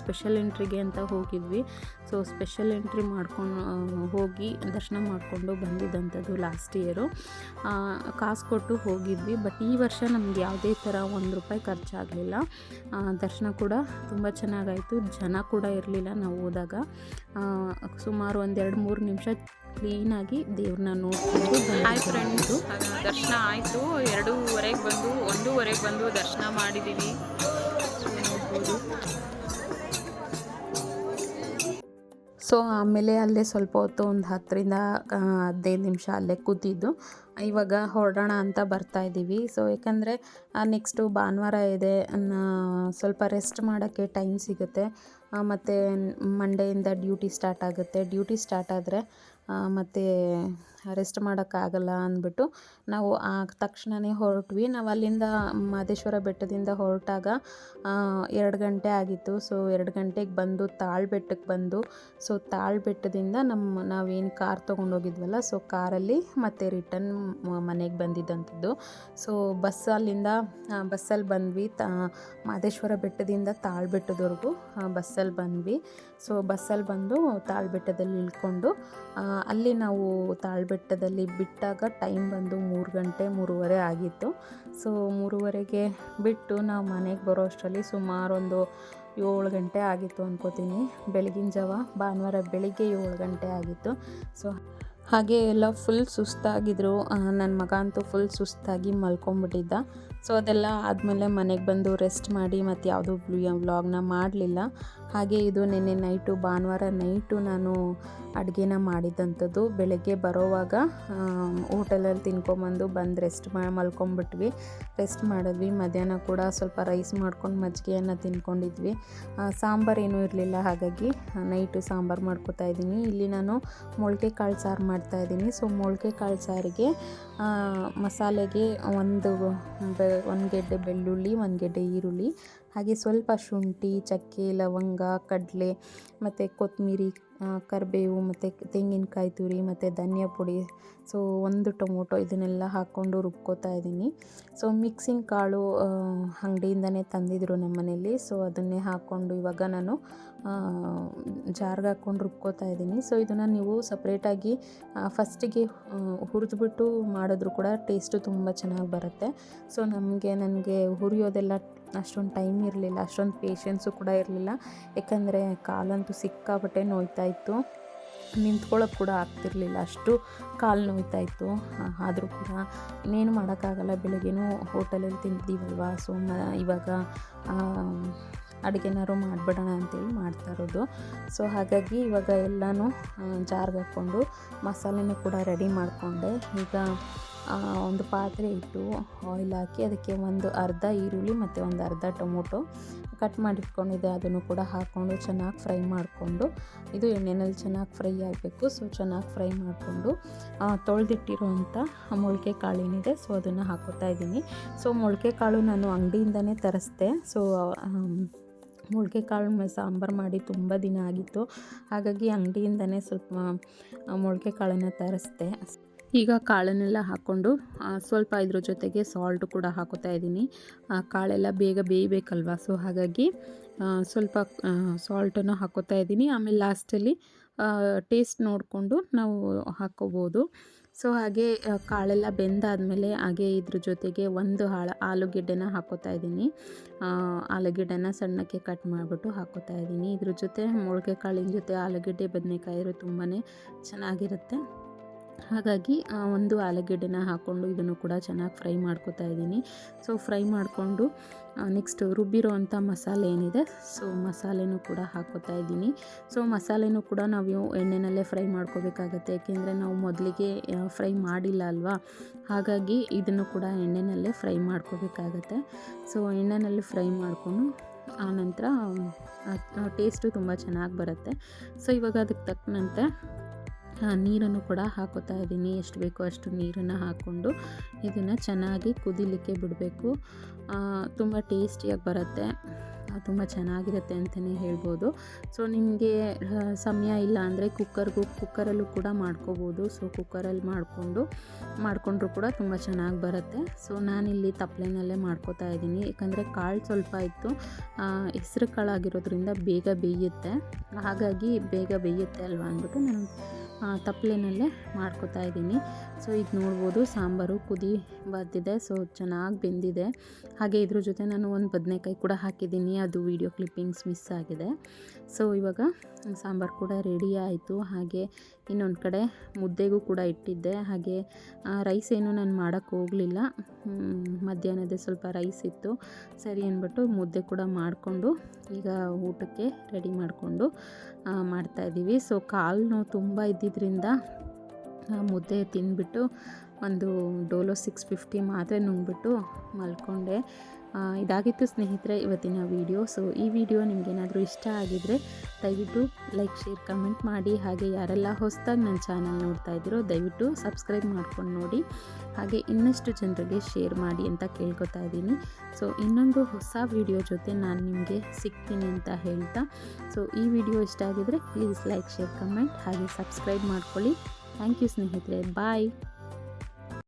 ಸ್ಪೆಷಲ್ ಎಂಟ್ರಿಗೆ ಅಂತ ಹೋಗಿದ್ವಿ. ಸೊ ಸ್ಪೆಷಲ್ ಎಂಟ್ರಿ ಮಾಡ್ಕೊಂಡು ಹೋಗಿ ದರ್ಶನ ಮಾಡಿಕೊಂಡು ಬಂದಿದ್ದಂಥದ್ದು ಲಾಸ್ಟ್ ಇಯರು ಕಾಸು ಕೊಟ್ಟು ಹೋಗಿದ್ವಿ. ಬಟ್ ಈ ವರ್ಷ ನಮ್ಗೆ ಯಾವುದೇ ಥರ ಒಂದು ರೂಪಾಯಿ ಖರ್ಚಾಗಲಿಲ್ಲ. ದರ್ಶನ ಕೂಡ ತುಂಬ ಚೆನ್ನಾಗಾಯಿತು. ಜನ ಕೂಡ ಇರಲಿಲ್ಲ ನಾವು ಹೋದಾಗ. ಸುಮಾರು ಒಂದೆರಡು ಮೂರು ನಿಮಿಷ ಕ್ಲೀನಾಗಿ ದೇವ್ರನ್ನ ನೋಡ್ಕೊಂಡು ಹಾಯ್ ಫ್ರೆಂಡ್ಸು ದರ್ಶನ ಆಯಿತು. ಎರಡೂವರೆಗೆ ಬಂದು, ಒಂದೂವರೆಗೆ ಬಂದು ದರ್ಶನ ಮಾಡಿದ್ದೀವಿ ನೋಡ್ಬೋದು ಸೊ, ಆಮೇಲೆ ಅಲ್ಲೇ ಸ್ವಲ್ಪ ಹೊತ್ತು ಒಂದು ಹತ್ತರಿಂದ ಹದಿನೈದು ನಿಮಿಷ ಅಲ್ಲೇ ಕೂತಿದ್ದು. ಇವಾಗ ಹೊರಡೋಣ ಅಂತ ಬರ್ತಾ ಇದ್ದೀವಿ ಸೊ, ಯಾಕಂದರೆ ನೆಕ್ಸ್ಟು ಭಾನುವಾರ ಇದೆ. ಸ್ವಲ್ಪ ರೆಸ್ಟ್ ಮಾಡೋಕ್ಕೆ ಟೈಮ್ ಸಿಗುತ್ತೆ. ಮತ್ತು ಮಂಡೆಯಿಂದ ಡ್ಯೂಟಿ ಸ್ಟಾರ್ಟ್ ಆಗುತ್ತೆ. ಡ್ಯೂಟಿ ಸ್ಟಾರ್ಟ್ ಆದರೆ ಮತ್ತು ರೆಸ್ಟ್ ಮಾಡೋಕ್ಕಾಗಲ್ಲ ಅಂದ್ಬಿಟ್ಟು ನಾವು ಆ ತಕ್ಷಣವೇ ಹೊರಟ್ವಿ. ನಾವು ಅಲ್ಲಿಂದ ಮಾದೇಶ್ವರ ಬೆಟ್ಟದಿಂದ ಹೊರಟಾಗ ಎರಡು ಗಂಟೆ ಆಗಿತ್ತು. ಸೊ ಎರಡು ಗಂಟೆಗೆ ಬಂದು ತಾಳ್ ಬೆಟ್ಟಕ್ಕೆ ಬಂದು ಸೊ ತಾಳ್ ಬೆಟ್ಟದಿಂದ ನಮ್ಮ ನಾವೇನು ಕಾರ್ ತೊಗೊಂಡೋಗಿದ್ವಲ್ಲ ಸೊ ಕಾರಲ್ಲಿ ಮತ್ತೆ ರಿಟರ್ನ್ ಮನೆಗೆ ಬಂದಿದ್ದಂಥದ್ದು ಸೊ ಬಸ್ ಅಲ್ಲಿಂದ ಬಸ್ಸಲ್ಲಿ ಬಂದ್ವಿ. ತಾ ಮಾದೇಶ್ವರ ಬೆಟ್ಟದಿಂದ ತಾಳ್ ಬೆಟ್ಟದವರೆಗೂ ಬಸ್ಸಲ್ಲಿ ಬಂದ್ವಿ. ಸೊ ಬಸ್ಸಲ್ಲಿ ಬಂದು ತಾಳ್ಬೆಟ್ಟದಲ್ಲಿ ಇಳ್ಕೊಂಡು ಅಲ್ಲಿ ನಾವು ತಾಳ್ಬೆಟ್ಟದಲ್ಲಿ ಬಿಟ್ಟಾಗ ಟೈಮ್ ಬಂದು ಮೂರು ಗಂಟೆ, ಮೂರುವರೆ ಆಗಿತ್ತು. ಸೊ ಮೂರುವರೆಗೆ ಬಿಟ್ಟು ನಾವು ಮನೆಗೆ ಬರೋ ಅಷ್ಟರಲ್ಲಿ ಸುಮಾರೊಂದು ಏಳು ಗಂಟೆ ಆಗಿತ್ತು ಅನ್ಕೋತೀನಿ. ಬೆಳಗಿನ ಜಾವ, ಭಾನುವಾರ ಬೆಳಿಗ್ಗೆ ಏಳು ಗಂಟೆ ಆಗಿತ್ತು. ಸೊ ಹಾಗೆ ಎಲ್ಲ ಫುಲ್ ಸುಸ್ತಾಗಿದ್ರು. ನನ್ನ ಮಗ ಅಂತೂ ಫುಲ್ ಸುಸ್ತಾಗಿ ಮಲ್ಕೊಂಬಿಟ್ಟಿದ್ದ. ಸೊ ಅದೆಲ್ಲ ಆದಮೇಲೆ ಮನೆಗೆ ಬಂದು ರೆಸ್ಟ್ ಮಾಡಿ ಮತ್ತು ಯಾವುದೂ ವ್ಲಾಗ್ನ ಮಾಡಲಿಲ್ಲ. ಹಾಗೆ ಇದು ನಿನ್ನೆ ನೈಟು, ಭಾನುವಾರ ನೈಟು ನಾನು ಅಡುಗೆನ ಮಾಡಿದಂಥದ್ದು. ಬೆಳಗ್ಗೆ ಬರೋವಾಗ ಹೋಟೆಲಲ್ಲಿ ತಿನ್ಕೊಂಬಂದು ಬಂದು ರೆಸ್ಟ್ ಮಾ, ಮಲ್ಕೊಂಬಿಟ್ವಿ. ರೆಸ್ಟ್ ಮಾಡಿದ್ವಿ. ಮಧ್ಯಾಹ್ನ ಕೂಡ ಸ್ವಲ್ಪ ರೈಸ್ ಮಾಡ್ಕೊಂಡು ಮಜ್ಜಿಗೆಯನ್ನು ತಿನ್ಕೊಂಡಿದ್ವಿ. ಸಾಂಬಾರು ಏನೂ ಇರಲಿಲ್ಲ. ಹಾಗಾಗಿ ನೈಟು ಸಾಂಬಾರು ಮಾಡ್ಕೊತಾ ಇದ್ದೀನಿ. ಇಲ್ಲಿ ನಾನು ಮೊಳಕೆ ಕಾಳು ಸಾರು ಮಾಡ್ತಾಯಿದ್ದೀನಿ ಸೊ ಮೊಳಕೆ ಕಾಳು ಸಾರಿಗೆ ಮಸಾಲೆಗೆ ಒಂದು ಒಂದು ಗೆಡ್ಡೆ ಬೆಳ್ಳುಳ್ಳಿ, ಒಂದು ಗೆಡ್ಡೆ ಈರುಳ್ಳಿ ಹಾಗೆ ಸ್ವಲ್ಪ ಶುಂಠಿ ಚಕ್ಕೆ ಲವಂಗ ಕಡಲೆ ಮತ್ತು ಕೊತ್ತಂಬರಿ ಕರಿಬೇವು ಮತ್ತು ತೆಂಗಿನಕಾಯಿ ತುರಿ ಮತ್ತು ಧನಿಯಾ ಪುಡಿ. ಸೊ ಒಂದು ಟೊಮೊಟೊ ಇದನ್ನೆಲ್ಲ ಹಾಕ್ಕೊಂಡು ರುಬ್ಕೋತಾ ಇದ್ದೀನಿ. ಸೊ ಮಿಕ್ಸಿಂಗ್ ಕಾಳು ಅಂಗಡಿಯಿಂದನೇ ತಂದಿದ್ರು ನಮ್ಮ ಸೊ ಅದನ್ನೇ ಹಾಕ್ಕೊಂಡು ಇವಾಗ ನಾನು ಜಾರ್ಗೆ ಹಾಕ್ಕೊಂಡು ರುಬ್ಕೋತಾ ಇದ್ದೀನಿ. ಸೊ ಇದನ್ನು ನೀವು ಸಪ್ರೇಟಾಗಿ ಫಸ್ಟಿಗೆ ಹುರಿದ್ಬಿಟ್ಟು ಮಾಡಿದ್ರು ಕೂಡ ಟೇಸ್ಟು ತುಂಬ ಚೆನ್ನಾಗಿ ಬರುತ್ತೆ. ಸೊ ನಮಗೆ, ನನಗೆ ಹುರಿಯೋದೆಲ್ಲ ಅಷ್ಟೊಂದು ಟೈಮ್ ಇರಲಿಲ್ಲ. ಅಷ್ಟೊಂದು ಪೇಷನ್ಸು ಕೂಡ ಇರಲಿಲ್ಲ. ಯಾಕಂದರೆ ಕಾಲಂತೂ ಸಿಕ್ಕಾಪಟ್ಟೆ ನೋಯ್ತಾ ಇತ್ತು ನಿಂತ್ಕೊಳ್ಳೋಕೆ ಕೂಡ ಆಗ್ತಿರ್ಲಿಲ್ಲ. ಅಷ್ಟು ಕಾಲು ನೋಯ್ತಾ ಇತ್ತು ಆದರೂ ಕೂಡ ಇನ್ನೇನು ಮಾಡೋಕ್ಕಾಗಲ್ಲ. ಬೆಳಗ್ಗೆನೂ ಹೋಟೆಲಲ್ಲಿ ತಿಂತೀವಲ್ವ ಸೊ ಇವಾಗ ಅಡುಗೆನಾರು ಮಾಡಿಬಿಡೋಣ ಅಂತೇಳಿ ಮಾಡ್ತಾ ಇರೋದು. ಸೊ ಹಾಗಾಗಿ ಇವಾಗ ಎಲ್ಲನೂ ಜಾರ್ಗೆ ಹಾಕ್ಕೊಂಡು ಮಸಾಲೆನೂ ಕೂಡ ರೆಡಿ ಮಾಡಿಕೊಂಡೆ. ಈಗ ಒಂದು ಪಾತ್ರೆ ಇಟ್ಟು ಆಯಿಲ್ ಹಾಕಿ ಅದಕ್ಕೆ ಒಂದು ಅರ್ಧ ಈರುಳ್ಳಿ ಮತ್ತು ಒಂದು ಅರ್ಧ ಟೊಮೊಟೊ ಕಟ್ ಮಾಡಿಟ್ಕೊಂಡಿದ್ದೆ. ಅದನ್ನು ಕೂಡ ಹಾಕ್ಕೊಂಡು ಚೆನ್ನಾಗಿ ಫ್ರೈ ಮಾಡಿಕೊಂಡು, ಇದು ಎಣ್ಣೆಯಲ್ಲಿ ಚೆನ್ನಾಗಿ ಫ್ರೈ ಆಗಬೇಕು. ಸೊ ಚೆನ್ನಾಗಿ ಫ್ರೈ ಮಾಡಿಕೊಂಡು ತೊಳೆದಿಟ್ಟಿರುವಂಥ ಮೊಳಕೆ ಕಾಳು ಏನಿದೆ ಸೊ ಅದನ್ನು ಹಾಕೋತಾ ಇದ್ದೀನಿ. ಸೊ ಮೊಳಕೆ ಕಾಳು ನಾನು ಅಂಗಡಿಯಿಂದನೇ ತರಿಸ್ದೆ. ಸೊ ಮೊಳಕೆ ಕಾಳು ಸಾಂಬಾರು ಮಾಡಿ ತುಂಬ ದಿನ ಆಗಿತ್ತು. ಹಾಗಾಗಿ ಅಂಗಡಿಯಿಂದನೇ ಸ್ವಲ್ಪ ಮೊಳಕೆ ಕಾಳನ್ನು ತರಿಸ್ದೆ. ಈಗ ಕಾಳನ್ನೆಲ್ಲ ಹಾಕ್ಕೊಂಡು ಸ್ವಲ್ಪ ಇದ್ರ ಜೊತೆಗೆ ಸಾಲ್ಟ್ ಕೂಡ ಹಾಕೋತಾ ಇದ್ದೀನಿ. ಕಾಳೆಲ್ಲ ಬೇಗ ಬೇಯಬೇಕಲ್ವ? ಸೊ ಹಾಗಾಗಿ ಸ್ವಲ್ಪ ಸಾಲ್ಟನ್ನು ಹಾಕೋತಾ ಇದ್ದೀನಿ. ಆಮೇಲೆ ಲಾಸ್ಟಲ್ಲಿ ಟೇಸ್ಟ್ ನೋಡಿಕೊಂಡು ನಾವು ಹಾಕ್ಕೋಬೋದು ಸೊ ಹಾಗೆ ಕಾಳೆಲ್ಲ ಬೆಂದಾದಮೇಲೆ ಹಾಗೆ ಇದ್ರ ಜೊತೆಗೆ ಒಂದು ಹಾಳ ಆಲೂಗೆಡ್ಡೆನ ಹಾಕೋತಾ ಇದ್ದೀನಿ. ಆಲೂಗೆಡ್ಡೆನ ಸಣ್ಣಕ್ಕೆ ಕಟ್ ಮಾಡಿಬಿಟ್ಟು ಹಾಕೋತಾ ಇದ್ದೀನಿ. ಇದ್ರ ಜೊತೆ ಮೊಳಕೆ ಕಾಳಿನ ಜೊತೆ ಆಲೂಗೆಡ್ಡೆ, ಬದನೆಕಾಯಿ ತುಂಬಾ ಚೆನ್ನಾಗಿರುತ್ತೆ. ಹಾಗಾಗಿ ಒಂದು ಆಲೂಗೆಡ್ಡೆನ ಹಾಕ್ಕೊಂಡು ಇದನ್ನು ಕೂಡ ಚೆನ್ನಾಗಿ ಫ್ರೈ ಮಾಡ್ಕೋತಾ ಇದ್ದೀನಿ. ಸೊ ಫ್ರೈ ಮಾಡಿಕೊಂಡು ನೆಕ್ಸ್ಟ್ ರುಬ್ಬಿರೋ ಅಂಥ ಮಸಾಲೆ ಏನಿದೆ ಸೊ ಮಸಾಲೆನೂ ಕೂಡ ಹಾಕೋತಾ ಇದ್ದೀನಿ. ಸೊ ಮಸಾಲೆನೂ ಕೂಡ ನಾವು ಎಣ್ಣೆನಲ್ಲೇ ಫ್ರೈ ಮಾಡ್ಕೋಬೇಕಾಗತ್ತೆ. ಏಕೆಂದರೆ ನಾವು ಮೊದಲಿಗೆ ಫ್ರೈ ಮಾಡಿಲ್ಲ ಅಲ್ವಾ? ಹಾಗಾಗಿ ಇದನ್ನು ಕೂಡ ಎಣ್ಣೆನಲ್ಲೇ ಫ್ರೈ ಮಾಡ್ಕೋಬೇಕಾಗತ್ತೆ. ಸೊ ಎಣ್ಣೆನಲ್ಲಿ ಫ್ರೈ ಮಾಡಿಕೊಂಡು ಆನಂತರ ಟೇಸ್ಟು ತುಂಬ ಚೆನ್ನಾಗಿ ಬರುತ್ತೆ. ಸೊ ಇವಾಗ ಅದಕ್ಕೆ ತಕ್ಕಂತೆ ಆ, ನೀರನ್ನು ಕೂಡ ಹಾಕೋತಾ ಇದ್ದೀನಿ. ಎಷ್ಟು ಬೇಕೋ ಅಷ್ಟು ನೀರನ್ನು ಹಾಕ್ಕೊಂಡು ಇದನ್ನು ಚೆನ್ನಾಗಿ ಕುದಿಲಿಕ್ಕೆ ಬಿಡಬೇಕು. ತುಂಬ ಟೇಸ್ಟಿಯಾಗಿ ಬರುತ್ತೆ. ತುಂಬ ಚೆನ್ನಾಗಿರುತ್ತೆ ಅಂತಲೇ ಹೇಳ್ಬೋದು. ಸೊ ನಿಮಗೆ ಸಮಯ ಇಲ್ಲ ಅಂದರೆ ಕುಕ್ಕರ್ಗೂ ಕುಕ್ಕರಲ್ಲೂ ಕೂಡ ಮಾಡ್ಕೋಬೋದು. ಸೊ ಕುಕ್ಕರಲ್ಲಿ ಮಾಡಿಕೊಂಡು, ಮಾಡಿಕೊಂಡ್ರು ಕೂಡ ತುಂಬ ಚೆನ್ನಾಗಿ ಬರುತ್ತೆ. ಸೊ ನಾನಿಲ್ಲಿ ತಪ್ಪಲೆನಲ್ಲೇ ಮಾಡ್ಕೋತಾ ಇದ್ದೀನಿ. ಯಾಕಂದರೆ ಕಾಳು ಸ್ವಲ್ಪ ಇತ್ತು. ಹೆಸ್ರು ಕಾಳಾಗಿರೋದ್ರಿಂದ ಬೇಗ ಬೇಯುತ್ತೆ. ಹಾಗಾಗಿ ಬೇಗ ಬೇಯುತ್ತೆ ಅಲ್ವಾ ಅಂದ್ಬಿಟ್ಟು ನಾನು ತಪ್ಪಲೆನಲ್ಲೇ ಮಾಡ್ಕೋತಾ ಇದ್ದೀನಿ. ಸೊ ಈಗ ನೋಡ್ಬೋದು ಸಾಂಬಾರು ಕುದಿ ಬರ್ತಿದೆ ಸೊ ಚೆನ್ನಾಗಿ ಬೆಂದಿದೆ. ಹಾಗೆ ಇದ್ರ ಜೊತೆ ನಾನು ಒಂದು ಬದನೆಕಾಯಿ ಕೂಡ ಹಾಕಿದ್ದೀನಿ. ಅದು ವೀಡಿಯೋ ಕ್ಲಿಪ್ಪಿಂಗ್ಸ್ ಮಿಸ್ ಆಗಿದೆ. ಸೊ ಇವಾಗ ಸಾಂಬಾರು ಕೂಡ ರೆಡಿ ಆಯಿತು. ಹಾಗೆ ಇನ್ನೊಂದು ಕಡೆ ಮುದ್ದೆಗೂ ಕೂಡ ಇಟ್ಟಿದ್ದೆ. ಹಾಗೆ ರೈಸ್ ಏನು ನಾನು ಮಾಡೋಕ್ಕೆ ಹೋಗಲಿಲ್ಲ. ಮಧ್ಯಾಹ್ನದ ಸ್ವಲ್ಪ ರೈಸ್ ಇತ್ತು. ಸರಿ ಅಂದ್ಬಿಟ್ಟು ಮುದ್ದೆ ಕೂಡ ಮಾಡಿಕೊಂಡು ಈಗ ಊಟಕ್ಕೆ ರೆಡಿ ಮಾಡಿಕೊಂಡು ಮಾಡ್ತಾಯಿದ್ದೀವಿ ಸೊ ಕಾಲು ನೋವು ತುಂಬ ಇದ್ದಿದ್ದರಿಂದ ಮುದ್ದೆ ತಿಂದ್ಬಿಟ್ಟು ಒಂದು ಡೋಲೋ ಸಿಕ್ಸ್ ಫಿಫ್ಟಿ ಮಾತ್ರೆ ನುಂಗ್ಬಿಟ್ಟು ಮಲ್ಕೊಂಡೆ. ಇದಾಗಿತ್ತು ಸ್ನೇಹಿತರೆ ಇವತ್ತಿನ ವಿಡಿಯೋ. ಸೊ ಈ ವಿಡಿಯೋ ನಿಮಗೇನಾದರೂ ಇಷ್ಟ ಆಗಿದ್ದರೆ ದಯವಿಟ್ಟು ಲೈಕ್ ಶೇರ್ ಕಮೆಂಟ್ ಮಾಡಿ. ಹಾಗೆ ಯಾರೆಲ್ಲ ಹೊಸದಾಗಿ ನನ್ನ ಚಾನಲ್ ನೋಡ್ತಾ ಇದ್ದೀರೋ ದಯವಿಟ್ಟು ಸಬ್ಸ್ಕ್ರೈಬ್ ಮಾಡ್ಕೊಂಡು ನೋಡಿ. ಹಾಗೆ ಇನ್ನಷ್ಟು ಜನರಿಗೆ ಶೇರ್ ಮಾಡಿ ಅಂತ ಕೇಳ್ಕೊತಾ ಇದ್ದೀನಿ. ಸೊ ಇನ್ನೊಂದು ಹೊಸ ವಿಡಿಯೋ ಜೊತೆ ನಾನು ನಿಮಗೆ ಸಿಗ್ತೀನಿ ಅಂತ ಹೇಳ್ತಾ. ಸೊ ಈ ವಿಡಿಯೋ ಇಷ್ಟ ಆಗಿದ್ದರೆ ಪ್ಲೀಸ್ ಲೈಕ್ ಶೇರ್ ಕಮೆಂಟ್ ಹಾಗೆ ಸಬ್ಸ್ಕ್ರೈಬ್ ಮಾಡ್ಕೊಳ್ಳಿ. ಥ್ಯಾಂಕ್ ಯು ಸ್ನೇಹಿತರೆ. ಬಾಯ್